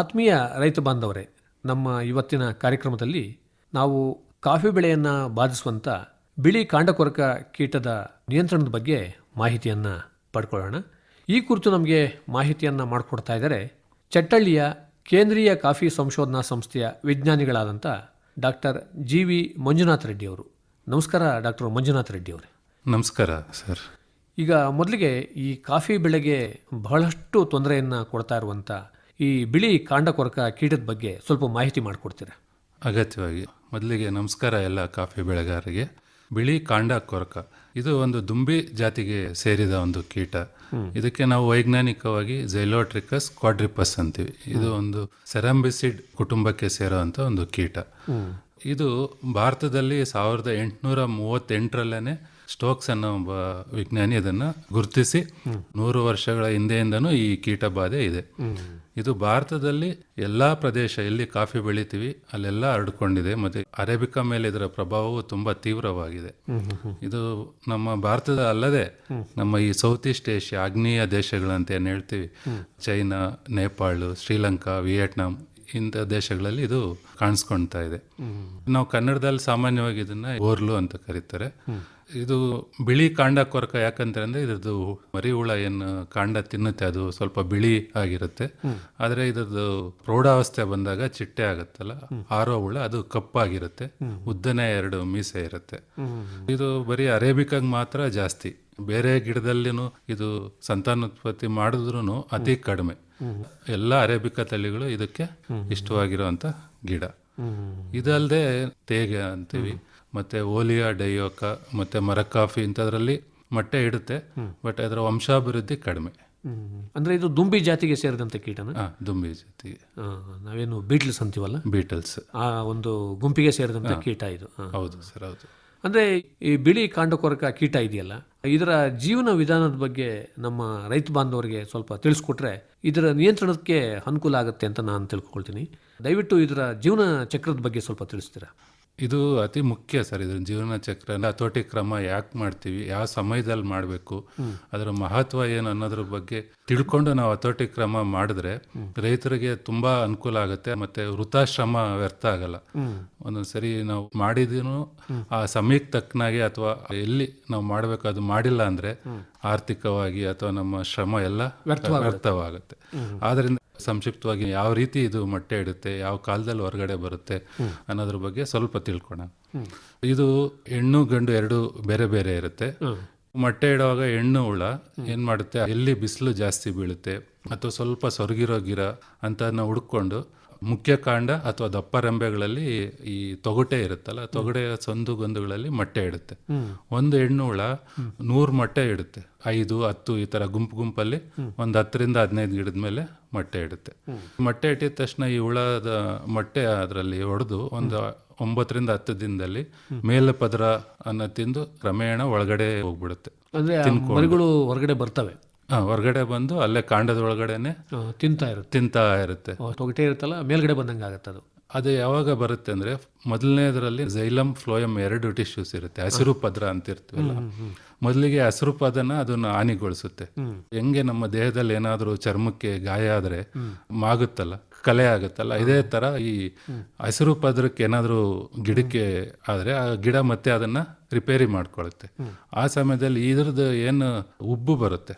ಆತ್ಮೀಯ ರೈತ ಬಾಂಧವರೇ ನಮ್ಮ ಇವತ್ತಿನ ಕಾರ್ಯಕ್ರಮದಲ್ಲಿ ನಾವು ಕಾಫಿ ಬೆಳೆಯನ್ನು ಬಾಧಿಸುವಂಥ ಬಿಳಿ ಕಾಂಡಕೊರಕ ಕೀಟದ ನಿಯಂತ್ರಣದ ಬಗ್ಗೆ ಮಾಹಿತಿಯನ್ನು ಪಡ್ಕೊಳ್ಳೋಣ. ಈ ಕುರಿತು ನಮಗೆ ಮಾಹಿತಿಯನ್ನು ಮಾಡಿಕೊಡ್ತಾ ಇದ್ದಾರೆ ಚಟ್ಟಳ್ಳಿಯ ಕೇಂದ್ರೀಯ ಕಾಫಿ ಸಂಶೋಧನಾ ಸಂಸ್ಥೆಯ ವಿಜ್ಞಾನಿಗಳಾದಂಥ doctor G V Manjunath Reddy ಅವರು. ನಮಸ್ಕಾರ ಡಾಕ್ಟರ್ ಮಂಜುನಾಥ್ ರೆಡ್ಡಿ ಅವರೇ. ನಮಸ್ಕಾರ ಸರ್. ಈಗ ಮೊದಲಿಗೆ ಈ ಕಾಫಿ ಬೆಳೆಗೆ ಬಹಳಷ್ಟು ತೊಂದರೆಯನ್ನು ಕೊಡ್ತಾ ಇರುವಂಥ ಈ ಬಿಳಿ ಕಾಂಡಕೊರಕ ಕೀಟದ ಬಗ್ಗೆ ಸ್ವಲ್ಪ ಮಾಹಿತಿ ಮಾಡಿಕೊಡ್ತೀರಾ? ಅಗತ್ಯವಾಗಿ. ಮೊದಲಿಗೆ ನಮಸ್ಕಾರ ಎಲ್ಲ ಕಾಫಿ ಬೆಳೆಗಾರರಿಗೆ. ಬಿಳಿ ಕಾಂಡ ಕೊರಕ ಇದು ಒಂದು ದುಂಬಿ ಜಾತಿಗೆ ಸೇರಿದ ಒಂದು ಕೀಟ. ಇದಕ್ಕೆ ನಾವು ವೈಜ್ಞಾನಿಕವಾಗಿ ಜೈಲೋಟ್ರಿಕಸ್ ಕ್ವಾಡ್ರಿಪಸ್ ಅಂತೀವಿ. ಇದು ಒಂದು ಸೆರಂಬಿಸಿಡ್ ಕುಟುಂಬಕ್ಕೆ ಸೇರುವಂಥ ಒಂದು ಕೀಟ. ಇದು ಭಾರತದಲ್ಲಿ ಸಾವಿರದ ಎಂಟುನೂರ ಮೂವತ್ತೆಂಟರಲ್ಲೇ ಸ್ಟೋಕ್ಸ್ ಅನ್ನೋ ಒಬ್ಬ ವಿಜ್ಞಾನಿ ಅದನ್ನು ಗುರುತಿಸಿ ನೂರು ವರ್ಷಗಳ ಹಿಂದೆಯಿಂದನೂ ಈ ಕೀಟ ಬಾಧೆ ಇದೆ ಇದು ಭಾರತದಲ್ಲಿ ಎಲ್ಲ ಪ್ರದೇಶ ಎಲ್ಲಿ ಕಾಫಿ ಬೆಳಿತೀವಿ ಅಲ್ಲೆಲ್ಲ ಹರಡ್ಕೊಂಡಿದೆ. ಮತ್ತೆ ಅರೇಬಿಕಾ ಮೇಲೆ ಇದರ ಪ್ರಭಾವವು ತುಂಬಾ ತೀವ್ರವಾಗಿದೆ. ಇದು ನಮ್ಮ ಭಾರತದ ಅಲ್ಲದೆ ನಮ್ಮ ಈ ಸೌತ್ ಈಸ್ಟ್ ಏಷ್ಯಾ ಆಗ್ನೇಯ ದೇಶಗಳಂತ ಏನು ಹೇಳ್ತೀವಿ. ಚೈನಾ ನೇಪಾಳ ಶ್ರೀಲಂಕಾ ವಿಯೆಟ್ನಾಂ ಇಂಥ ದೇಶಗಳಲ್ಲಿ ಇದು ಕಾಣಿಸ್ಕೊಳ್ತಾ ಇದೆ. ನಾವು ಕನ್ನಡದಲ್ಲಿ ಸಾಮಾನ್ಯವಾಗಿ ಇದನ್ನ ಓರ್ಲು ಅಂತ ಕರೀತಾರೆ. ಇದು ಬಿಳಿ ಕಾಂಡ ಕೊರಕ ಯಾಕಂದ್ರೆ ಅಂದ್ರೆ ಇದ್ರದ್ದು ಮರಿ ಹುಳ ಏನು ಕಾಂಡ ತಿನ್ನುತ್ತೆ, ಅದು ಸ್ವಲ್ಪ ಬಿಳಿ ಆಗಿರುತ್ತೆ. ಆದ್ರೆ ಇದ್ರದ್ದು ಪ್ರೌಢಾವಸ್ಥೆ ಬಂದಾಗ ಚಿಟ್ಟೆ ಆಗುತ್ತಲ್ಲ, ಆರೋ ಹುಳ ಅದು ಕಪ್ಪಾಗಿರುತ್ತೆ, ಉದ್ದನೆ ಎರಡು ಮೀಸೆ ಇರುತ್ತೆ. ಇದು ಬರೀ ಅರೇಬಿಕಾಗ್ ಮಾತ್ರ ಜಾಸ್ತಿ. ಬೇರೆ ಗಿಡದಲ್ಲಿನೂ ಇದು ಸಂತಾನೋತ್ಪತ್ತಿ ಮಾಡಿದ್ರು ಅತಿ ಕಡಿಮೆ. ಎಲ್ಲ ಅರೇಬಿಕಾ ತಳಿಗಳು ಇದಕ್ಕೆ ಇಷ್ಟವಾಗಿರುವಂತ ಗಿಡ. ಇದಲ್ಲದೆ ತೇಗ ಅಂತೀವಿ. ಮತ್ತೆ ಓಲಿಯಾ ಡೈಯೋಕ ಮತ್ತೆ ಮರಕಾಫಿ ಇಂಥದ್ರಲ್ಲಿ ಮೊಟ್ಟೆ ಇಡುತ್ತೆ ಬಟ್ ಅದರ ವಂಶಾಭಿವೃದ್ಧಿ ಕಡಿಮೆ. ಅಂದ್ರೆ ಇದು ದುಂಬಿ ಜಾತಿಗೆ ಸೇರಿದಂತ ಕೀಟನ? ದುಂಬಿ ಜಾತಿಗೆ ನಾವೇನು ಬೀಟ್ಲ್ಸ್ ಅಂತೀವಲ್ಲ? ಬೀಟಲ್ಸ್. ಆ ಒಂದು ಗುಂಪಿಗೆ ಸೇರಿದಂತ ಕೀಟ ಇದು. ಹೌದು ಸರ್ ಹೌದು. ಅಂದ್ರೆ ಈ ಬಿಳಿ ಕಾಂಡಕೊರಕ ಕೀಟ ಇದೆಯಲ್ಲ ಇದರ ಜೀವನ ವಿಧಾನದ ಬಗ್ಗೆ ನಮ್ಮ ರೈತ ಬಾಂಧವರಿಗೆ ಸ್ವಲ್ಪ ತಿಳಿಸ್ಕೊಟ್ರೆ ಇದರ ನಿಯಂತ್ರಣಕ್ಕೆ ಅನುಕೂಲ ಆಗುತ್ತೆ ಅಂತ ನಾನು ತಿಳ್ಕೊಳ್ತೀನಿ. ದಯವಿಟ್ಟು ಇದರ ಜೀವನ ಚಕ್ರದ ಬಗ್ಗೆ ಸ್ವಲ್ಪ ತಿಳಿಸ್ತೀರಾ? ಇದು ಅತಿ ಮುಖ್ಯ ಸರ್ ಇದ್ರ ಜೀವನ ಚಕ್ರ ಹತೋಟಿ ಕ್ರಮ ಯಾಕೆ ಮಾಡ್ತೀವಿ ಯಾವ ಸಮಯದಲ್ಲಿ ಮಾಡಬೇಕು ಅದರ ಮಹತ್ವ ಏನು ಅನ್ನೋದ್ರ ಬಗ್ಗೆ ತಿಳ್ಕೊಂಡು ನಾವು ಹತೋಟಿ ಕ್ರಮ ಮಾಡಿದ್ರೆ ರೈತರಿಗೆ ತುಂಬಾ ಅನುಕೂಲ ಆಗುತ್ತೆ ಮತ್ತೆ ವೃತಾಶ್ರಮ ವ್ಯರ್ಥ ಆಗಲ್ಲ. ಒಂದೊಂದು ಸರಿ ನಾವು ಮಾಡಿದೀನು ಆ ಸಮಯಕ್ಕೆ ತಕ್ಕನಾಗೆ ಅಥವಾ ಎಲ್ಲಿ ನಾವು ಮಾಡಬೇಕು ಅದು ಮಾಡಿಲ್ಲ ಅಂದ್ರೆ ಆರ್ಥಿಕವಾಗಿ ಅಥವಾ ನಮ್ಮ ಶ್ರಮ ಎಲ್ಲ ವ್ಯರ್ಥವಾಗುತ್ತೆ. ಆದ್ರಿಂದ ಸಂಕ್ಷಿಪ್ತವಾಗಿ ಯಾವ ರೀತಿ ಇದು ಮೊಟ್ಟೆ ಇಡುತ್ತೆ, ಯಾವ ಕಾಲದಲ್ಲಿ ಹೊರಗಡೆ ಬರುತ್ತೆ ಅನ್ನೋದ್ರ ಬಗ್ಗೆ ಸ್ವಲ್ಪ ತಿಳ್ಕೊಣ. ಇದು ಹೆಣ್ಣು, ಗಂಡು ಎರಡು ಬೇರೆ ಬೇರೆ ಇರುತ್ತೆ. ಮೊಟ್ಟೆ ಇಡುವಾಗ ಹೆಣ್ಣು ಹುಳ ಏನ್ ಮಾಡುತ್ತೆ, ಎಲ್ಲಿ ಬಿಸಿಲು ಜಾಸ್ತಿ ಬೀಳುತ್ತೆ ಅಥವಾ ಸ್ವಲ್ಪ ಸೊರಗಿರೋ ಗಿರ ಅಂತ ಹುಡ್ಕೊಂಡು ಮುಖ್ಯ ಕಾಂಡ ಅಥವಾ ದಪ್ಪ ರೆಂಬೆಗಳಲ್ಲಿ ಈ ತೊಗಟೆ ಇರುತ್ತಲ್ಲ, ತೊಗಟೆಯ ಸಂದು ಗೊಂದುಗಳಲ್ಲಿ ಮೊಟ್ಟೆ ಇಡುತ್ತೆ. ಒಂದು ಹೆಣ್ಣು ಹುಳ ನೂರು ಮೊಟ್ಟೆ ಇಡುತ್ತೆ. ಐದು, ಹತ್ತು ಈ ತರ ಗುಂಪು ಗುಂಪಲ್ಲಿ ಒಂದು ಹತ್ತರಿಂದ ಹದಿನೈದು ಗಿಡದ ಮೇಲೆ ಮೊಟ್ಟೆ ಇಡುತ್ತೆ. ಮೊಟ್ಟೆ ಇಟ್ಟಿದ ತಕ್ಷಣ ಈ ಹುಳದ ಮೊಟ್ಟೆ ಅದರಲ್ಲಿ ಹೊಡೆದು ಒಂದು ಒಂಬತ್ತರಿಂದ ಹತ್ತು ದಿನದಲ್ಲಿ ಮೇಲೆ ಪದರ ಅನ್ನ ತಿಂದು ಕ್ರಮೇಣ ಒಳಗಡೆ ಹೋಗ್ಬಿಡುತ್ತೆ. ಹೊರಗಡೆ ಬರ್ತವೆ. ಹೊರಗಡೆ ಬಂದು ಅಲ್ಲೇ ಕಾಂಡದ ಒಳಗಡೆನೆ ತಿಂತಾ ಇರುತ್ತೆ. ತಿಂತಾ ಇರುತ್ತೆ. ತೊಗಟೆ ಇರುತ್ತಲ್ಲ ಮೇಲ್ಗಡೆ ಬಂದಂಗೆ ಆಗುತ್ತೆ ಅದು. ಅದು ಯಾವಾಗ ಬರುತ್ತೆ ಅಂದ್ರೆ ಮೊದಲನೇದರಲ್ಲಿ ಜೈಲಮ್ ಫ್ಲೋಯಮ್ ಎರಡು ಟಿಶ್ಯೂಸ್ ಇರುತ್ತೆ ಹಸಿರು ಪದ್ರ ಅಂತ ಇರ್ತೀವಲ್ಲ. ಮೊದಲಿಗೆ ಹಸಿರು ಅದನ್ನು ಅದನ್ನ ಹಾನಿಗೊಳಿಸುತ್ತೆ ಹೆಂಗೆ ನಮ್ಮ ದೇಹದಲ್ಲಿ ಏನಾದರೂ ಚರ್ಮಕ್ಕೆ ಗಾಯ ಆದರೆ ಮಾಗುತ್ತಲ್ಲ ಕಲೆ ಆಗುತ್ತಲ್ಲ ಇದೇ ತರ ಈ ಹಸಿರು ಪದರಕ್ಕೆ ಏನಾದರೂ ಗಿಡಕ್ಕೆ ಆದರೆ ಆ ಗಿಡ ಮತ್ತೆ ಅದನ್ನ ರಿಪೇರಿ ಮಾಡ್ಕೊಳ್ಳುತ್ತೆ ಆ ಸಮಯದಲ್ಲಿ ಇದ್ರದ್ದು ಏನು ಉಬ್ಬು ಬರುತ್ತೆ.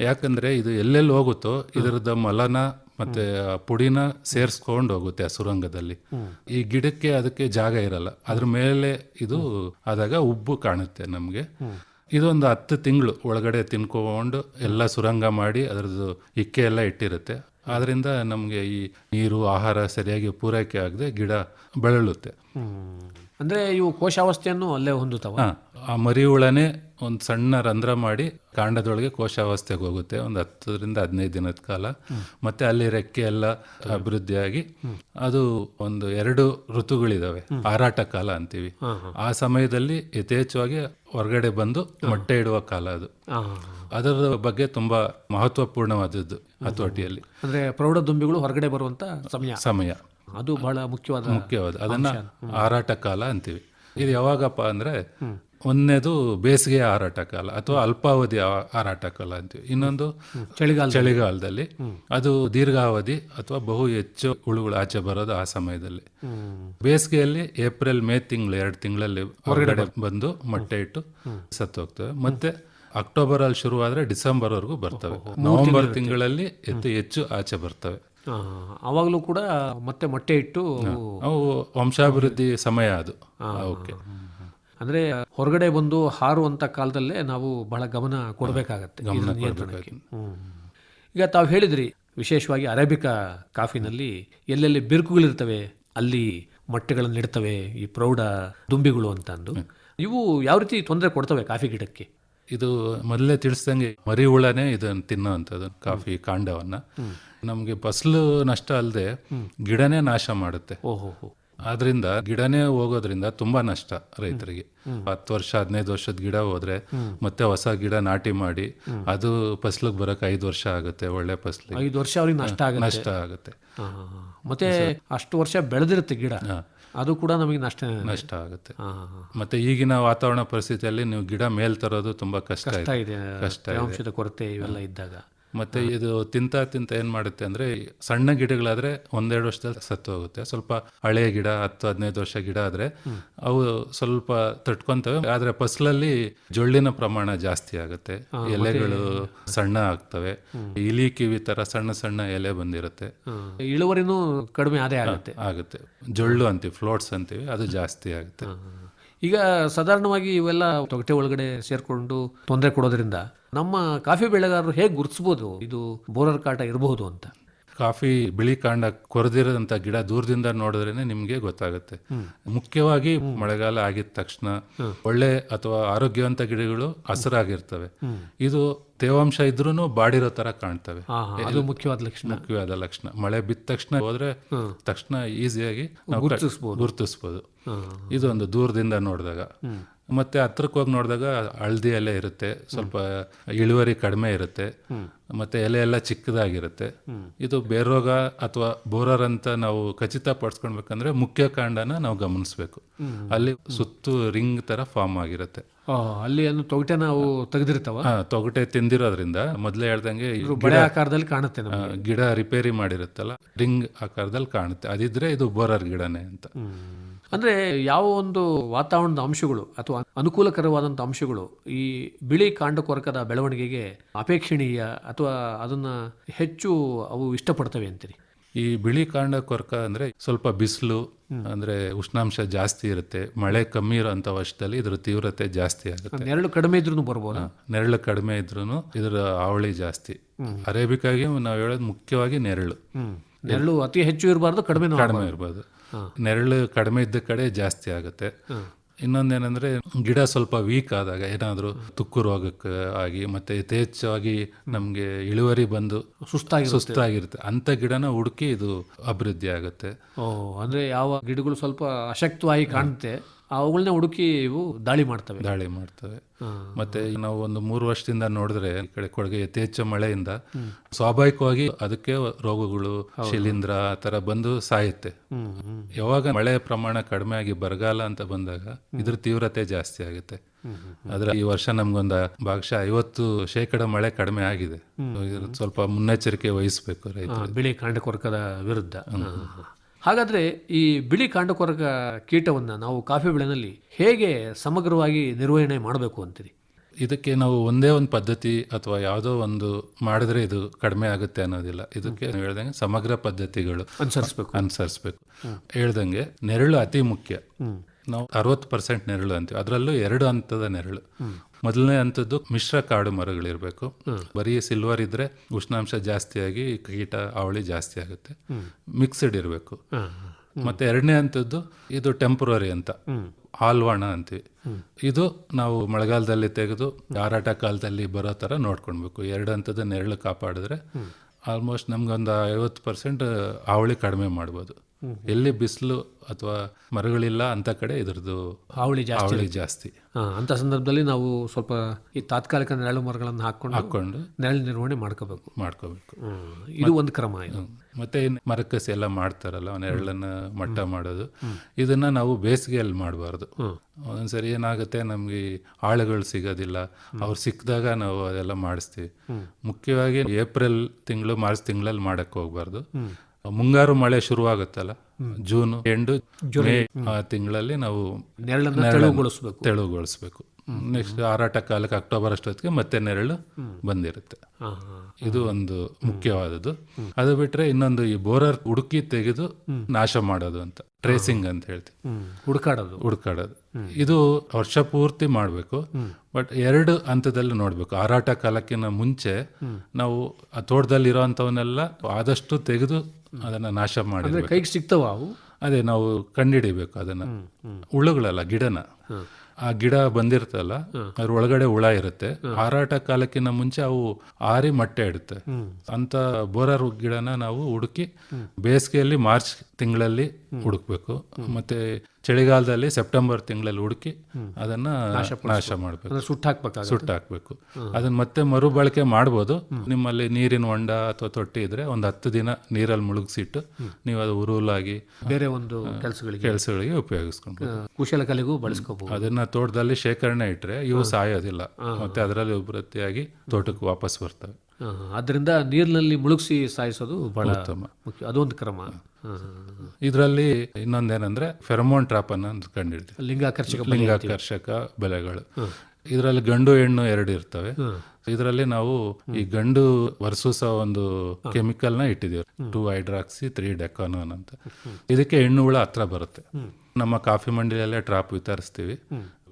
ಯಾಕಂದ್ರೆ ಇದು ಎಲ್ಲೆಲ್ಲಿ ಹೋಗುತ್ತೋ ಇದರದ ಮಲನ ಮತ್ತೆ ಪುಡಿನ ಸೇರಿಸ್ಕೊಂಡು ಹೋಗುತ್ತೆ ಆ ಸುರಂಗದಲ್ಲಿ. ಈ ಗಿಡಕ್ಕೆ ಅದಕ್ಕೆ ಜಾಗ ಇರಲ್ಲ. ಅದ್ರ ಮೇಲೆ ಇದು ಆದಾಗ ಉಬ್ಬು ಕಾಣುತ್ತೆ ನಮಗೆ. ಇದೊಂದು ಹತ್ತು ತಿಂಗಳು ಒಳಗಡೆ ತಿನ್ಕೊಂಡು ಎಲ್ಲ ಸುರಂಗ ಮಾಡಿ ಅದರದ್ದು ಇಕ್ಕೆ ಎಲ್ಲ ಇಟ್ಟಿರುತ್ತೆ. ಆದ್ರಿಂದ ನಮಗೆ ಈ ನೀರು ಆಹಾರ ಸರಿಯಾಗಿ ಪೂರೈಕೆ ಆಗದೆ ಗಿಡ ಬೆಳಳುತ್ತೆ ಅಂದ್ರೆ ಇವು ಕೋಶಾವಸ್ಥೆಯನ್ನು ಅಲ್ಲೇ ಹೊಂದುತ್ತವೆ? ಆ ಮರಿ ಹುಳನೇ ಒಂದು ಸಣ್ಣ ರಂಧ್ರ ಮಾಡಿ ಕಾಂಡದೊಳಗೆ ಕೋಶಾವಸ್ಥೆಗೆ ಹೋಗುತ್ತೆ. ಒಂದು ಹತ್ತರಿಂದ ಹದಿನೈದು ದಿನದ ಕಾಲ. ಮತ್ತೆ ಅಲ್ಲಿ ರೆಕ್ಕೆ ಎಲ್ಲ ಅಭಿವೃದ್ಧಿಯಾಗಿ ಅದು ಒಂದು ಎರಡು ಋತುಗಳಿದಾವೆ. ಹಾರಾಟ ಕಾಲ ಅಂತೀವಿ. ಆ ಸಮಯದಲ್ಲಿ ಯಥೇಚ್ಛವಾಗಿ ಹೊರಗಡೆ ಬಂದು ಮೊಟ್ಟೆ ಇಡುವ ಕಾಲ ಅದು. ಅದರ ಬಗ್ಗೆ ತುಂಬಾ ಮಹತ್ವಪೂರ್ಣವಾದದ್ದು ಹತೋಟಿಯಲ್ಲಿ. ಅಂದ್ರೆ ಪ್ರೌಢ ದುಂಬಿಗಳು ಹೊರಗಡೆ ಬರುವಂತ ಸಮಯ. ಸಮಯ. ಅದು ಬಹಳ ಮುಖ್ಯವಾದ ಮುಖ್ಯವಾದ. ಅದನ್ನ ಹಾರಾಟ ಕಾಲ ಅಂತೀವಿ. ಇದು ಯಾವಾಗಪ್ಪ ಅಂದ್ರೆ ಒಂದನೇದು ಬೇಸಿಗೆ ಹಾರಾಟ ಕಾಲ ಅಥವಾ ಅಲ್ಪಾವಧಿ ಹಾರಾಟ ಕಾಲ ಅಂತೀವಿ. ಇನ್ನೊಂದು ಚಳಿಗಾಲ ಚಳಿಗಾಲದಲ್ಲಿ. ಅದು ದೀರ್ಘಾವಧಿ ಅಥವಾ ಬಹು ಹೆಚ್ಚು ಹುಳುಗಳು ಆಚೆ ಬರೋದು ಆ ಸಮಯದಲ್ಲಿ. ಬೇಸಿಗೆಯಲ್ಲಿ ಏಪ್ರಿಲ್ ಮೇ ತಿಂಗಳು ಎರಡು ತಿಂಗಳಲ್ಲಿ ಹೊರಗಡೆ ಬಂದು ಮೊಟ್ಟೆ ಇಟ್ಟು ಸತ್ತೋಗ್ತವೆ. ಮತ್ತೆ ಅಕ್ಟೋಬರ್ ಅಲ್ಲಿ ಶುರುವಾದ್ರೆ ಡಿಸೆಂಬರ್ ವರೆಗೂ ಬರ್ತವೆ ನವೆಂಬರ್ ತಿಂಗಳಲ್ಲಿ ಅತಿ ಹೆಚ್ಚು ಆಚೆ ಬರ್ತವೆ. ಅವಾಗಲೂ ಕೂಡ ಮತ್ತೆ ಮೊಟ್ಟೆ ಇಟ್ಟು ಅವು ವಂಶಾಭಿವೃದ್ಧಿ ಸಮಯ ಅದು. ಓಕೆ. ಅಂದ್ರೆ ಹೊರಗಡೆ ಬಂದು ಹಾರುವಂತ ಕಾಲದಲ್ಲೇ ನಾವು ಬಹಳ ಗಮನ ಕೊಡಬೇಕಾಗತ್ತೆ ಈಗ ತಾವು ಹೇಳಿದ್ರಿ ವಿಶೇಷವಾಗಿ ಅರೇಬಿಕಾ ಕಾಫಿನಲ್ಲಿ ಎಲ್ಲೆಲ್ಲಿ ಬಿರುಕುಗಳಿರ್ತವೆ ಅಲ್ಲಿ ಮೊಟ್ಟೆಗಳನ್ನು ಇಡ್ತವೆ ಈ ಪ್ರೌಢ ದುಂಬಿಗಳು ಅಂತ ಅಂದು ಇವು ಯಾವ ರೀತಿ ತೊಂದರೆ ಕೊಡ್ತವೆ ಕಾಫಿ ಗಿಡಕ್ಕೆ? ಇದು ಮೊದಲೇ ತಿಳಿಸ್ದಂಗೆ ಮರಿ ಹುಳನೇ ಇದನ್ನು ತಿನ್ನೋವಂಥದ್ದು ಕಾಫಿ ಕಾಂಡವನ್ನ. ನಮಗೆ ಫಸಲು ನಷ್ಟ ಅಲ್ಲದೆ ಗಿಡನೇ ನಾಶ ಮಾಡುತ್ತೆ. ಓಹೋ ಆದ್ರಿಂದ ಗಿಡನೇ ಹೋಗೋದ್ರಿಂದ ತುಂಬಾ ನಷ್ಟ ರೈತರಿಗೆ. ಹತ್ತು ವರ್ಷ ಹದಿನೈದು ವರ್ಷದ ಗಿಡ ಹೋದ್ರೆ ಮತ್ತೆ ಹೊಸ ಗಿಡ ನಾಟಿ ಮಾಡಿ ಅದು ಫಸ್ಲಿಗೆ ಬರಕ್ ಐದು ವರ್ಷ ಆಗುತ್ತೆ ಒಳ್ಳೆ ಫಸ್ಲು ಐದು ವರ್ಷ ಅವ್ರಿಗೆ ನಷ್ಟ ಆಗುತ್ತೆ. ನಷ್ಟ ಆಗುತ್ತೆ. ಮತ್ತೆ ಅಷ್ಟು ವರ್ಷ ಬೆಳೆದಿರುತ್ತೆ ಗಿಡ. ಅದು ಕೂಡ ನಮಗೆ ನಷ್ಟ ನಷ್ಟ ಆಗುತ್ತೆ. ಮತ್ತೆ ಈಗಿನ ವಾತಾವರಣ ಪರಿಸ್ಥಿತಿಯಲ್ಲಿ ನೀವು ಗಿಡ ಮೇಲ್ ತರೋದು ತುಂಬಾ ಕಷ್ಟ ಕಷ್ಟ ಇದೆ. ಕೊರತೆ ಇವೆಲ್ಲ ಇದ್ದಾಗ. ಮತ್ತೆ ಇದು ತಿಂತ ತಿಂತ ಏನ್ ಮಾಡುತ್ತೆ ಅಂದ್ರೆ ಸಣ್ಣ ಗಿಡಗಳಾದ್ರೆ ಒಂದೆರಡು ವರ್ಷದಲ್ಲಿ ಸತ್ತು ಹೋಗುತ್ತೆ. ಸ್ವಲ್ಪ ಹಳೆಯ ಗಿಡ ಹತ್ತು ಹದಿನೈದು ವರ್ಷ ಗಿಡ ಆದ್ರೆ ಅವು ಸ್ವಲ್ಪ ತಟ್ಕೊಂತವೆ. ಆದ್ರೆ ಫಸಲಲ್ಲಿ ಜೊಳ್ಳಿನ ಪ್ರಮಾಣ ಜಾಸ್ತಿ ಆಗುತ್ತೆ. ಎಲೆಗಳು ಸಣ್ಣ ಆಗ್ತವೆ. ಇಲಿ ಕಿವಿ ತರ ಸಣ್ಣ ಸಣ್ಣ ಎಲೆ ಬಂದಿರುತ್ತೆ. ಇಳುವರಿನೂ ಕಡಿಮೆ ಆದೇ ಆಗುತ್ತೆ. ಆಗುತ್ತೆ. ಜೊಳ್ಳು ಅಂತೀವಿ ಫ್ಲೋಟ್ಸ್ ಅಂತೀವಿ ಅದು ಜಾಸ್ತಿ ಆಗುತ್ತೆ. ಈಗ ಸಾಧಾರಣವಾಗಿ ಇವೆಲ್ಲ ತೊಗಟೆ ಒಳಗಡೆ ಸೇರ್ಕೊಂಡು ತೊಂದರೆ ಕೊಡೋದ್ರಿಂದ ನಮ್ಮ ಕಾಫಿ ಬೆಳೆಗಾರರು ಹೇಗೆ ಗುರುತಿಸ್ಬೋದು ಇದು ಬೋರರ್ ಕಾಟ ಇರಬಹುದು ಅಂತ. ಕಾಫಿ ಬಿಳಿ ಕಾಂಡ ಕೊರೆದಿರದಂತ ಗಿಡ ದೂರದಿಂದ ನೋಡಿದ್ರೇನೆ ನಿಮ್ಗೆ ಗೊತ್ತಾಗುತ್ತೆ. ಮುಖ್ಯವಾಗಿ ಮಳೆಗಾಲ ಆಗಿದ ತಕ್ಷಣ ಒಳ್ಳೆ ಅಥವಾ ಆರೋಗ್ಯವಂತ ಗಿಡಗಳು ಹಸಿರಾಗಿರ್ತವೆ. ಇದು ತೇವಾಂಶ ಇದ್ರೂ ಬಾಡಿರೋ ತರ ಕಾಣ್ತವೆ. ಅದು ಮುಖ್ಯವಾದ ಲಕ್ಷಣ. ಮುಖ್ಯವಾದ ಲಕ್ಷಣ. ಮಳೆ ಬಿದ್ದ ತಕ್ಷಣ ಹೋದ್ರೆ ತಕ್ಷಣ ಈಸಿಯಾಗಿ ನಾವು ಗುರ್ತಿಸ್ಬೋದು. ಗುರುತಿಸ್ಬೋದು. ಇದು ಒಂದು ದೂರದಿಂದ ನೋಡಿದಾಗ. ಮತ್ತೆ ಹತ್ರಕ್ಕೆ ಹೋಗಿ ನೋಡಿದಾಗ ಹಳದಿ ಎಲೆ ಇರುತ್ತೆ. ಸ್ವಲ್ಪ ಇಳುವರಿ ಕಡಿಮೆ ಇರುತ್ತೆ. ಮತ್ತೆ ಎಲೆ ಎಲ್ಲ ಚಿಕ್ಕದಾಗಿರುತ್ತೆ. ಇದು ಬೇರೋಗ ಅಥವಾ ಬೋರರ್ ಅಂತ ನಾವು ಖಚಿತ ಪಡಿಸ್ಕೊಳ್ಬೇಕಂದ್ರೆ ಮುಖ್ಯ ಕಾಂಡನ ನಾವು ಗಮನಿಸ್ಬೇಕು. ಅಲ್ಲಿ ಸುತ್ತು ರಿಂಗ್ ತರ ಫಾರ್ಮ್ ಆಗಿರುತ್ತೆ. ಅಲ್ಲಿ ಅದು ತೊಗಟೆ ನಾವು ತೆಗೆದಿರ್ತಾವ? ತೊಗಟೆ ತಿಂದಿರೋದ್ರಿಂದ ಮೊದಲೇ ಹೇಳ್ದಂಗೆ ಆಕಾರದಲ್ಲಿ ಕಾಣುತ್ತೆ ಗಿಡ ರಿಪೇರಿ ಮಾಡಿರುತ್ತಲ್ಲ ರಿಂಗ್ ಆಕಾರದಲ್ಲಿ ಕಾಣುತ್ತೆ. ಅದಿದ್ರೆ ಇದು ಬೋರರ್ ಗಿಡನೇ ಅಂತ. ಅಂದ್ರೆ ಯಾವ ಒಂದು ವಾತಾವರಣದ ಅಂಶಗಳು ಅಥವಾ ಅನುಕೂಲಕರವಾದಂಥ ಅಂಶಗಳು ಈ ಬಿಳಿ ಕಾಂಡ ಕೊರಕದ ಬೆಳವಣಿಗೆಗೆ ಅಪೇಕ್ಷಣೀಯ ಅಥವಾ ಅದನ್ನ ಹೆಚ್ಚು ಅವು ಇಷ್ಟಪಡ್ತವೆ ಅಂತೀರಿ? ಈ ಬಿಳಿ ಕಾಂಡ ಕೊರಕ ಅಂದ್ರೆ ಸ್ವಲ್ಪ ಬಿಸಿಲು ಅಂದ್ರೆ ಉಷ್ಣಾಂಶ ಜಾಸ್ತಿ ಇರುತ್ತೆ ಮಳೆ ಕಮ್ಮಿ ಇರೋಂಥ ವರ್ಷದಲ್ಲಿ ಇದರ ತೀವ್ರತೆ ಜಾಸ್ತಿ ಆಗುತ್ತೆ. ನೆರಳು ಕಡಿಮೆ ಇದ್ರೂ ಬರ್ಬೋದು. ನೆರಳು ಕಡಿಮೆ ಇದ್ರೂ ಇದರ ಹಾವಳಿ ಜಾಸ್ತಿ. ಅರೇಬಿಕಾಗಿ ನಾವು ಹೇಳೋದು ಮುಖ್ಯವಾಗಿ ನೆರಳು. ನೆರಳು ಅತಿ ಹೆಚ್ಚು ಇರಬಾರ್ದು ಕಡಿಮೆ ಕಡಿಮೆ ಇರ್ಬೋದು ನೆರಳು ಕಡಿಮೆ ಇದ್ದ ಕಡೆ ಜಾಸ್ತಿ ಆಗುತ್ತೆ. ಇನ್ನೊಂದೇನಂದ್ರೆ ಗಿಡ ಸ್ವಲ್ಪ ವೀಕ್ ಆದಾಗ ಏನಾದರೂ ತುಕ್ಕು ರೋಗಕ್ಕೆ ಆಗಿ ಮತ್ತೆ ಯಥೇಚ್ಛವಾಗಿ ನಮಗೆ ಇಳುವರಿ ಬಂದು ಸುಸ್ತಾಗಿ ಸುಸ್ತಾಗಿರುತ್ತೆ. ಅಂತ ಗಿಡನ ಹುಡುಕಿ ಇದು ಅಭಿವೃದ್ಧಿ ಆಗುತ್ತೆ ಓ ಅಂದ್ರೆ ಯಾವ ಗಿಡಗಳು ಸ್ವಲ್ಪ ಅಶಕ್ತವಾಗಿ ಕಾಣುತ್ತೆ. ಅವುಗಳನ್ನ ಹುಡುಕಿ ಇವು ದಾಳಿ ಮಾಡ್ತವೆ. ದಾಳಿ ಮಾಡ್ತವೆ. ಮತ್ತೆ ನಾವು ಒಂದು ಮೂರು ವರ್ಷದಿಂದ ನೋಡಿದ್ರೆ ಈ ಕಡೆ ಕೊಡಗೆ ಯಥೇಚ್ಛ ಮಳೆಯಿಂದ ಸ್ವಾಭಾವಿಕವಾಗಿ ಅದಕ್ಕೆ ರೋಗಗಳು ಶಿಲೀಂಧ್ರ ಆ ತರ ಬಂದು ಸಾಯುತ್ತೆ. ಯಾವಾಗ ಮಳೆ ಪ್ರಮಾಣ ಕಡಿಮೆ ಆಗಿ ಬರಗಾಲ ಅಂತ ಬಂದಾಗ ಇದ್ರ ತೀವ್ರತೆ ಜಾಸ್ತಿ ಆಗುತ್ತೆ. ಆದ್ರೆ ಈ ವರ್ಷ ನಮ್ಗೊಂದ ಭಾಗಶಃ ಐವತ್ತು ಶೇಕಡ ಮಳೆ ಕಡಿಮೆ ಆಗಿದೆ. ಸ್ವಲ್ಪ ಮುನ್ನೆಚ್ಚರಿಕೆ ವಹಿಸ್ಬೇಕು ರೈತರು. ಬಿಳಿ ಕಾಂಡಕೊರಕದ ವಿರುದ್ಧ. ಹಾಗಾದ್ರೆ ಈ ಬಿಳಿ ಕಾಂಡಕೊರಕ ಕೀಟವನ್ನು ನಾವು ಕಾಫಿ ಬೆಳೆನಲ್ಲಿ ಹೇಗೆ ಸಮಗ್ರವಾಗಿ ನಿರ್ವಹಣೆ ಮಾಡಬೇಕು ಅಂತೀರಿ? ಇದಕ್ಕೆ ನಾವು ಒಂದೇ ಒಂದು ಪದ್ಧತಿ ಅಥವಾ ಯಾವುದೋ ಒಂದು ಮಾಡಿದ್ರೆ ಇದು ಕಡಿಮೆ ಆಗುತ್ತೆ ಅನ್ನೋದಿಲ್ಲ. ಇದಕ್ಕೆ ಹೇಳ್ದಂಗೆ ಸಮಗ್ರ ಪದ್ಧತಿಗಳು ಅನುಸರಿಸ್ಬೇಕು. ಅನುಸರಿಸ್ಬೇಕು. ಹೇಳ್ದಂಗೆ ನೆರಳು ಅತಿ ಮುಖ್ಯ. ನಾವು ಅರವತ್ತು ಪರ್ಸೆಂಟ್ ನೆರಳು ಅಂತೀವಿ. ಅದರಲ್ಲೂ ಎರಡು ಹಂತದ ನೆರಳು. ಮೊದಲನೇ ಅಂಥದ್ದು ಮಿಶ್ರ ಕಾಡು ಮರಗಳಿರಬೇಕು. ಬರೀ ಸಿಲ್ವರ್ ಇದ್ರೆ ಉಷ್ಣಾಂಶ ಜಾಸ್ತಿ ಆಗಿ ಕೀಟ ಅವಳಿ ಜಾಸ್ತಿ ಆಗುತ್ತೆ. ಮಿಕ್ಸ್ಡ್ ಇರಬೇಕು. ಮತ್ತೆ ಎರಡನೇ ಅಂಥದ್ದು ಇದು ಟೆಂಪ್ರರಿ ಅಂತ. ಹಾಲ್ವಾಣ ಅಂತೀವಿ. ಇದು ನಾವು ಮಳೆಗಾಲದಲ್ಲಿ ತೆಗೆದು ಹಾರಾಟ ಕಾಲದಲ್ಲಿ ಬರೋ ಥರ ನೋಡ್ಕೊಳ್ಬೇಕು ಎರಡು ಹಂತದ ನೆರಳು ಕಾಪಾಡಿದ್ರೆ ಆಲ್ಮೋಸ್ಟ್ ನಮ್ಗೊಂದು ಐವತ್ತು ಪರ್ಸೆಂಟ್ ಹಾವಳಿ ಕಡಿಮೆ ಮಾಡ್ಬೋದು. ಎಲ್ಲಿ ಬಿಸಿಲು ಅಥವಾ ಮರಗಳಿಲ್ಲ ಅಂತ ಕಡೆ ಇದ್ರದ್ದು ಹಾವಳಿ ಜಾಸ್ತಿ ಜಾಸ್ತಿ. ಅಂತ ಸಂದರ್ಭದಲ್ಲಿ ನಾವು ಸ್ವಲ್ಪ ಈ ತಾತ್ಕಾಲಿಕ ನೆರಳು ಮರಗಳನ್ನು ಹಾಕೊಂಡು ಹಾಕೊಂಡು ನೆರಳು ನಿರ್ವಹಣೆ ಮಾಡ್ಕೋಬೇಕು. ಮಾಡ್ಕೋಬೇಕು. ಇದು ಒಂದು ಕ್ರಮ ಇದು. ಮತ್ತೆ ಮರಕಸಿ ಎಲ್ಲ ಮಾಡ್ತಾರಲ್ಲ ನೆರಳನ್ನ ಮಟ್ಟ ಮಾಡೋದು. ಇದನ್ನ ನಾವು ಬೇಸಿಗೆಯಲ್ಲಿ ಮಾಡಬಾರ್ದು. ಒಂದ್ಸರಿ ಏನಾಗುತ್ತೆ ನಮ್ಗೆ ಆಳುಗಳು ಸಿಗೋದಿಲ್ಲ. ಅವ್ರು ಸಿಕ್ಕಿದಾಗ ನಾವು ಅದೆಲ್ಲ ಮಾಡಿಸ್ತೀವಿ. ಮುಖ್ಯವಾಗಿ ಏಪ್ರಿಲ್ ತಿಂಗಳು ಮಾರ್ಚ್ ತಿಂಗಳಲ್ಲಿ ಮಾಡಕ್ ಹೋಗ್ಬಾರ್ದು. ಮುಂಗಾರು ಮಳೆ ಶುರುವಾಗುತ್ತಲ್ಲ ಜೂನ್ ಎಂಡು ಜುಲೈ ಆ ತಿಂಗಳಲ್ಲಿ ನಾವು ನೆರಳನ್ನ ತೆಳುಗೊಳಿಸಬೇಕು ತೆಳುವುಗೊಳಿಸ್ಬೇಕು. ನೆಕ್ಸ್ಟ್ ಹಾರಾಟ ಕಾಲಕ್ಕೆ ಅಕ್ಟೋಬರ್ ಅಷ್ಟೊತ್ತಿಗೆ ಮತ್ತೆ ನೆರಳು ಬಂದಿರುತ್ತೆ. ಇದು ಒಂದು ಮುಖ್ಯವಾದದ್ದು. ಅದು ಬಿಟ್ರೆ ಇನ್ನೊಂದು ಈ ಬೋರರ್ ಹುಡುಕಿ ತೆಗೆದು ನಾಶ ಮಾಡೋದು ಅಂತ. ಟ್ರೇಸಿಂಗ್ ಅಂತ ಹೇಳ್ತೀವಿ. ಹುಡ್ಕಾಡೋದು. ಹುಡುಕಾಡೋದು. ಇದು ವರ್ಷ ಪೂರ್ತಿ ಮಾಡಬೇಕು. ಬಟ್ ಎರಡು ಹಂತದಲ್ಲಿ ನೋಡಬೇಕು. ಹಾರಾಟ ಕಾಲಕ್ಕಿಂತ ಮುಂಚೆ ನಾವು ಆ ತೋಟದಲ್ಲಿ ಇರೋವಂಥವನ್ನೆಲ್ಲ ಆದಷ್ಟು ತೆಗೆದು ಅದನ್ನ ನಾಶ ಮಾಡಿ ಕೈಗೆ ಸಿಗ್ತಾವ ಅವು? ಅದೇ ನಾವು ಕಂಡಿಡಿಬೇಕು ಅದನ್ನ. ಹುಳುಗಳಲ್ಲ ಗಿಡನ. ಆ ಗಿಡ ಬಂದಿರ್ತಲ್ಲ ಅದ್ರ ಒಳಗಡೆ ಹುಳ ಇರುತ್ತೆ. ಹಾರಾಟ ಕಾಲಕ್ಕಿಂತ ಮುಂಚೆ ಅವು ಆರಿ ಮೊಟ್ಟೆ ಇಡುತ್ತೆ. ಅಂತ ಬೋರರ್ ಗಿಡನ ನಾವು ಹುಡುಕಿ ಬೇಸಿಗೆಯಲ್ಲಿ ಮಾರ್ಚ್ ತಿಂಗಳಲ್ಲಿ ಹುಡುಕ್ಬೇಕು. ಮತ್ತೆ ಚಳಿಗಾಲದಲ್ಲಿ ಸೆಪ್ಟೆಂಬರ್ ತಿಂಗಳಲ್ಲಿ ಹುಡುಕಿ ಅದನ್ನ ನಾಶ ಮಾಡಬೇಕು. ಸುಟ್ಟಾಕ್ಬೇಕು ಸುಟ್ಟಾಕ್ಬೇಕು ಹಾಕ್ಬೇಕಾಗುತ್ತೆ? ಸುಟ್ಟು ಹಾಕ್ಬೇಕು. ಅದನ್ನ ಮತ್ತೆ ಮರುಬಳಕೆ ಮಾಡ್ಬೋದು. ನಿಮ್ಮಲ್ಲಿ ನೀರಿನ ಹೊಂಡ ಅಥವಾ ತೊಟ್ಟಿ ಇದ್ರೆ ಒಂದು ಹತ್ತು ದಿನ ನೀರಲ್ಲಿ ಮುಳುಗಿಸಿಟ್ಟು ನೀವು ಅದು ಉರುಲಾಗಿ ಬೇರೆ ಒಂದು ಕೆಲಸಗಳಿಗೆ? ಕೆಲಸಗಳಿಗೆ ಉಪಯೋಗಿಸ್ಕೊಂಡು ಕುಶಲಕಲೆಗೂ ಬಳಸ್ಕೋಬಹುದು ಅದನ್ನ ತೋಟದಲ್ಲಿ ಶೇಖರಣೆ ಇಟ್ರೆ ಇವು ಸಾಯೋದಿಲ್ಲ. ಮತ್ತೆ ಅದರಲ್ಲಿ ಅಭಿವೃದ್ಧಿಯಾಗಿ ತೋಟಕ್ಕೆ ವಾಪಸ್ ಬರ್ತವೆ. ಅದರಿಂದ ನೀರಿನಲ್ಲಿ ಮುಳುಗಿಸಿ ಸಾಯಿಸೋದು ಬಹಳ ಉತ್ತಮ. ಮುಖ್ಯ. ಅದೊಂದು ಕ್ರಮ. ಇದರಲ್ಲಿ ಇನ್ನೊಂದೇನಂದ್ರೆ ಫೆರಮೋನ್ ಟ್ರಾಪ್ ಅನ್ನ ಕಂಡಿಡ್ತೀವಿ ಲಿಂಗಾಕರ್ಷಕ ಲಿಂಗಾಕರ್ಷಕ ಬೆಲೆಗಳು. ಇದರಲ್ಲಿ ಗಂಡು ಹೆಣ್ಣು ಎರಡು ಇರ್ತವೆ. ಇದರಲ್ಲಿ ನಾವು ಈ ಗಂಡು ವರ್ಸೂಸ ಒಂದು ಕೆಮಿಕಲ್ನ ಇಟ್ಟಿದ್ದೀವಿ. ಟೂ ಹೈಡ್ರಾಕ್ಸಿ ತ್ರೀ ಡೆಕಾನೋನ್ ಅಂತ. ಇದಕ್ಕೆ ಹೆಣ್ಣು ಹುಳ ಹತ್ರ ಬರುತ್ತೆ. ನಮ್ಮ ಕಾಫಿ ಮಂಡಿಯಲ್ಲೇ ಟ್ರಾಪ್ ವಿತರಿಸ್ತೀವಿ.